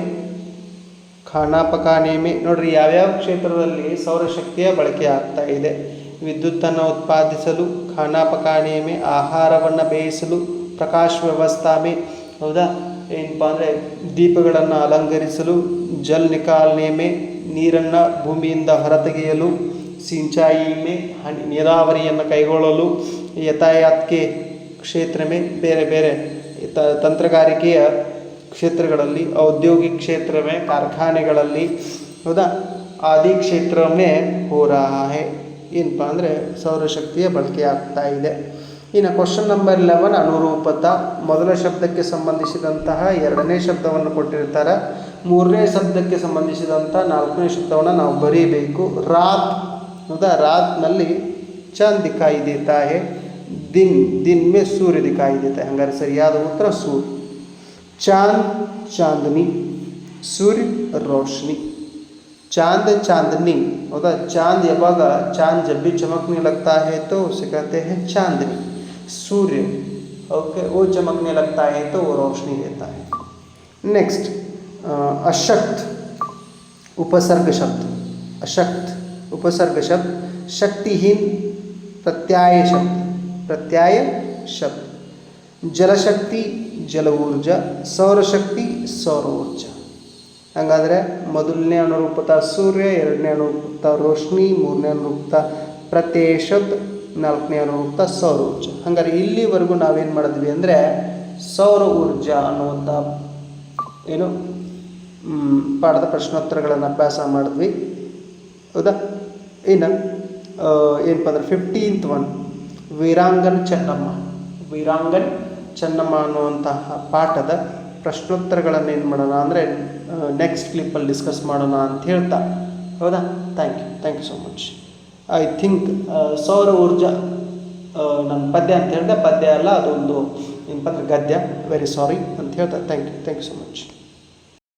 ಖಾನಾ ಪಕಾನೆ ಮೇ ನೋಡ್ರಿ ಯಾವ್ಯಾವ ಕ್ಷೇತ್ರದಲ್ಲಿ ಸೌರಶಕ್ತಿಯ ಬಳಕೆ ಆಗ್ತಾ ಇದೆ ವಿದ್ಯುತ್ತನ್ನು ಉತ್ಪಾದಿಸಲು ಖಾನಾ ಪಕಾನೆ ಮೇ ಆಹಾರವನ್ನು ಬೇಯಿಸಲು ಪ್ರಕಾಶ್ ವ್ಯವಸ್ಥಾ ಮೇ ಹೌದಾ ಏನಪ್ಪ ಅಂದರೆ ದೀಪಗಳನ್ನು ಅಲಂಕರಿಸಲು ಜಲ್ ನಿಕಾಲ್ನೆ ಮೇ ನೀರನ್ನು ಭೂಮಿಯಿಂದ ಹೊರತೆಗೆಯಲು ಸಿಂಚಾಯಿ ಹನಿ ನೀರಾವರಿಯನ್ನು ಕೈಗೊಳ್ಳಲು ಯಥಾಯಾತ್ಕೆ ಕ್ಷೇತ್ರ ಮೇ ಬೇರೆ ಬೇರೆ ತಂತ್ರಗಾರಿಕೆಯ ಕ್ಷೇತ್ರಗಳಲ್ಲಿ, ಔದ್ಯೋಗಿಕ ಕ್ಷೇತ್ರ ಮೇ ಕಾರ್ಖಾನೆಗಳಲ್ಲಿ, ಹೌದಾ? ಆದಿ ಕ್ಷೇತ್ರ ಮೇ ಹೋರಾಹೆ. ಏನಪ್ಪ ಅಂದರೆ ಸೌರಶಕ್ತಿಯ ಬಳಕೆ ಆಗ್ತಾ ಇದೆ. ಇನ್ನು ಕ್ವಶನ್ ನಂಬರ್ ಲೆವೆನ್ ಅನುರೂಪತ ಮೊದಲ ಶಬ್ದಕ್ಕೆ ಸಂಬಂಧಿಸಿದಂತಹ ಎರಡನೇ ಶಬ್ದವನ್ನು ಕೊಟ್ಟಿರ್ತಾರೆ. मूरने शब्द के संबंधी नाकने शब्दों ना बरी रात होता रात चंद दिखाई देता है दिन दिन में सूर्य दिखाई देता है हमारे सरिया उत्तर सूर्य चाँद चांदनी सूर्य रोशनी चाँद चांदनी होता चाँद यवागा चाँद जब भी चमकने लगता है तो उसे कहते हैं चांदनी सूर्य ओके वो चमकने लगता है तो वो रोशनी देता है नेक्स्ट अशक्त उपसर्ग शब्द अशक्त उपसर्ग शब्द शक्तिहीन प्रत्याय शब्द प्रत्याय शब्द ಜಲಶಕ್ತಿ ಜಲ ಊರ್ಜಾ ಸೌರಶಕ್ತಿ ಸೌರ ಊರ್ಜಾ ಹಾಗಾದರೆ ಮೊದಲನೇ ಅನುರೂಪತ ಸೂರ್ಯ ಎರಡನೇ ಅನುರೂಪತ ರೋಶ್ನಿ ಮೂರನೇ ಅನುರೂಪತ ಪ್ರತ್ಯಯ ಶಬ್ದ ನಾಲ್ಕನೇ ಅನುರೂಪತ ಸೌರ ಊರ್ಜಾ ಹಾಗಾದ್ರೆ ಇಲ್ಲಿವರೆಗೂ ನಾವೇನು ಮಾಡಿದ್ವಿ ಅಂದರೆ ಸೌರ ಊರ್ಜಾ ಅನ್ನುವಂಥ ಏನು ಮ್, ಪಾಠದ ಪ್ರಶ್ನೋತ್ತರಗಳನ್ನು ಅಭ್ಯಾಸ ಮಾಡಿದ್ವಿ. ಹೌದಾ? ಇನ್ನು ಏನಪ್ಪ ಅಂದ್ರೆ ಫಿಫ್ಟೀನ್ತ್ ಒನ್ ವೀರಾಂಗನ್ ಚೆನ್ನಮ್ಮ. ವೀರಾಂಗನ್ ಚೆನ್ನಮ್ಮ ಅನ್ನುವಂತಹ ಪಾಠದ ಪ್ರಶ್ನೋತ್ತರಗಳನ್ನು ಏನು ಮಾಡೋಣ ಅಂದರೆ ನೆಕ್ಸ್ಟ್ ಕ್ಲಿಪ್ಪಲ್ಲಿ ಡಿಸ್ಕಸ್ ಮಾಡೋಣ ಅಂತ ಹೇಳ್ತಾ. ಹೌದಾ? Thank you thank you so much I think ಸೌರ ಊರ್ಜಾ ನನ್ನ ಪದ್ಯ ಅಂತ ಹೇಳಿದೆ. ಪದ್ಯ ಅಲ್ಲ, ಅದೊಂದು ಏನಪ್ಪ ಅಂದ್ರೆ ಗದ್ಯ. ವೆರಿ ಸಾರಿ ಅಂತ ಹೇಳ್ತಾ. Thank you thank you so much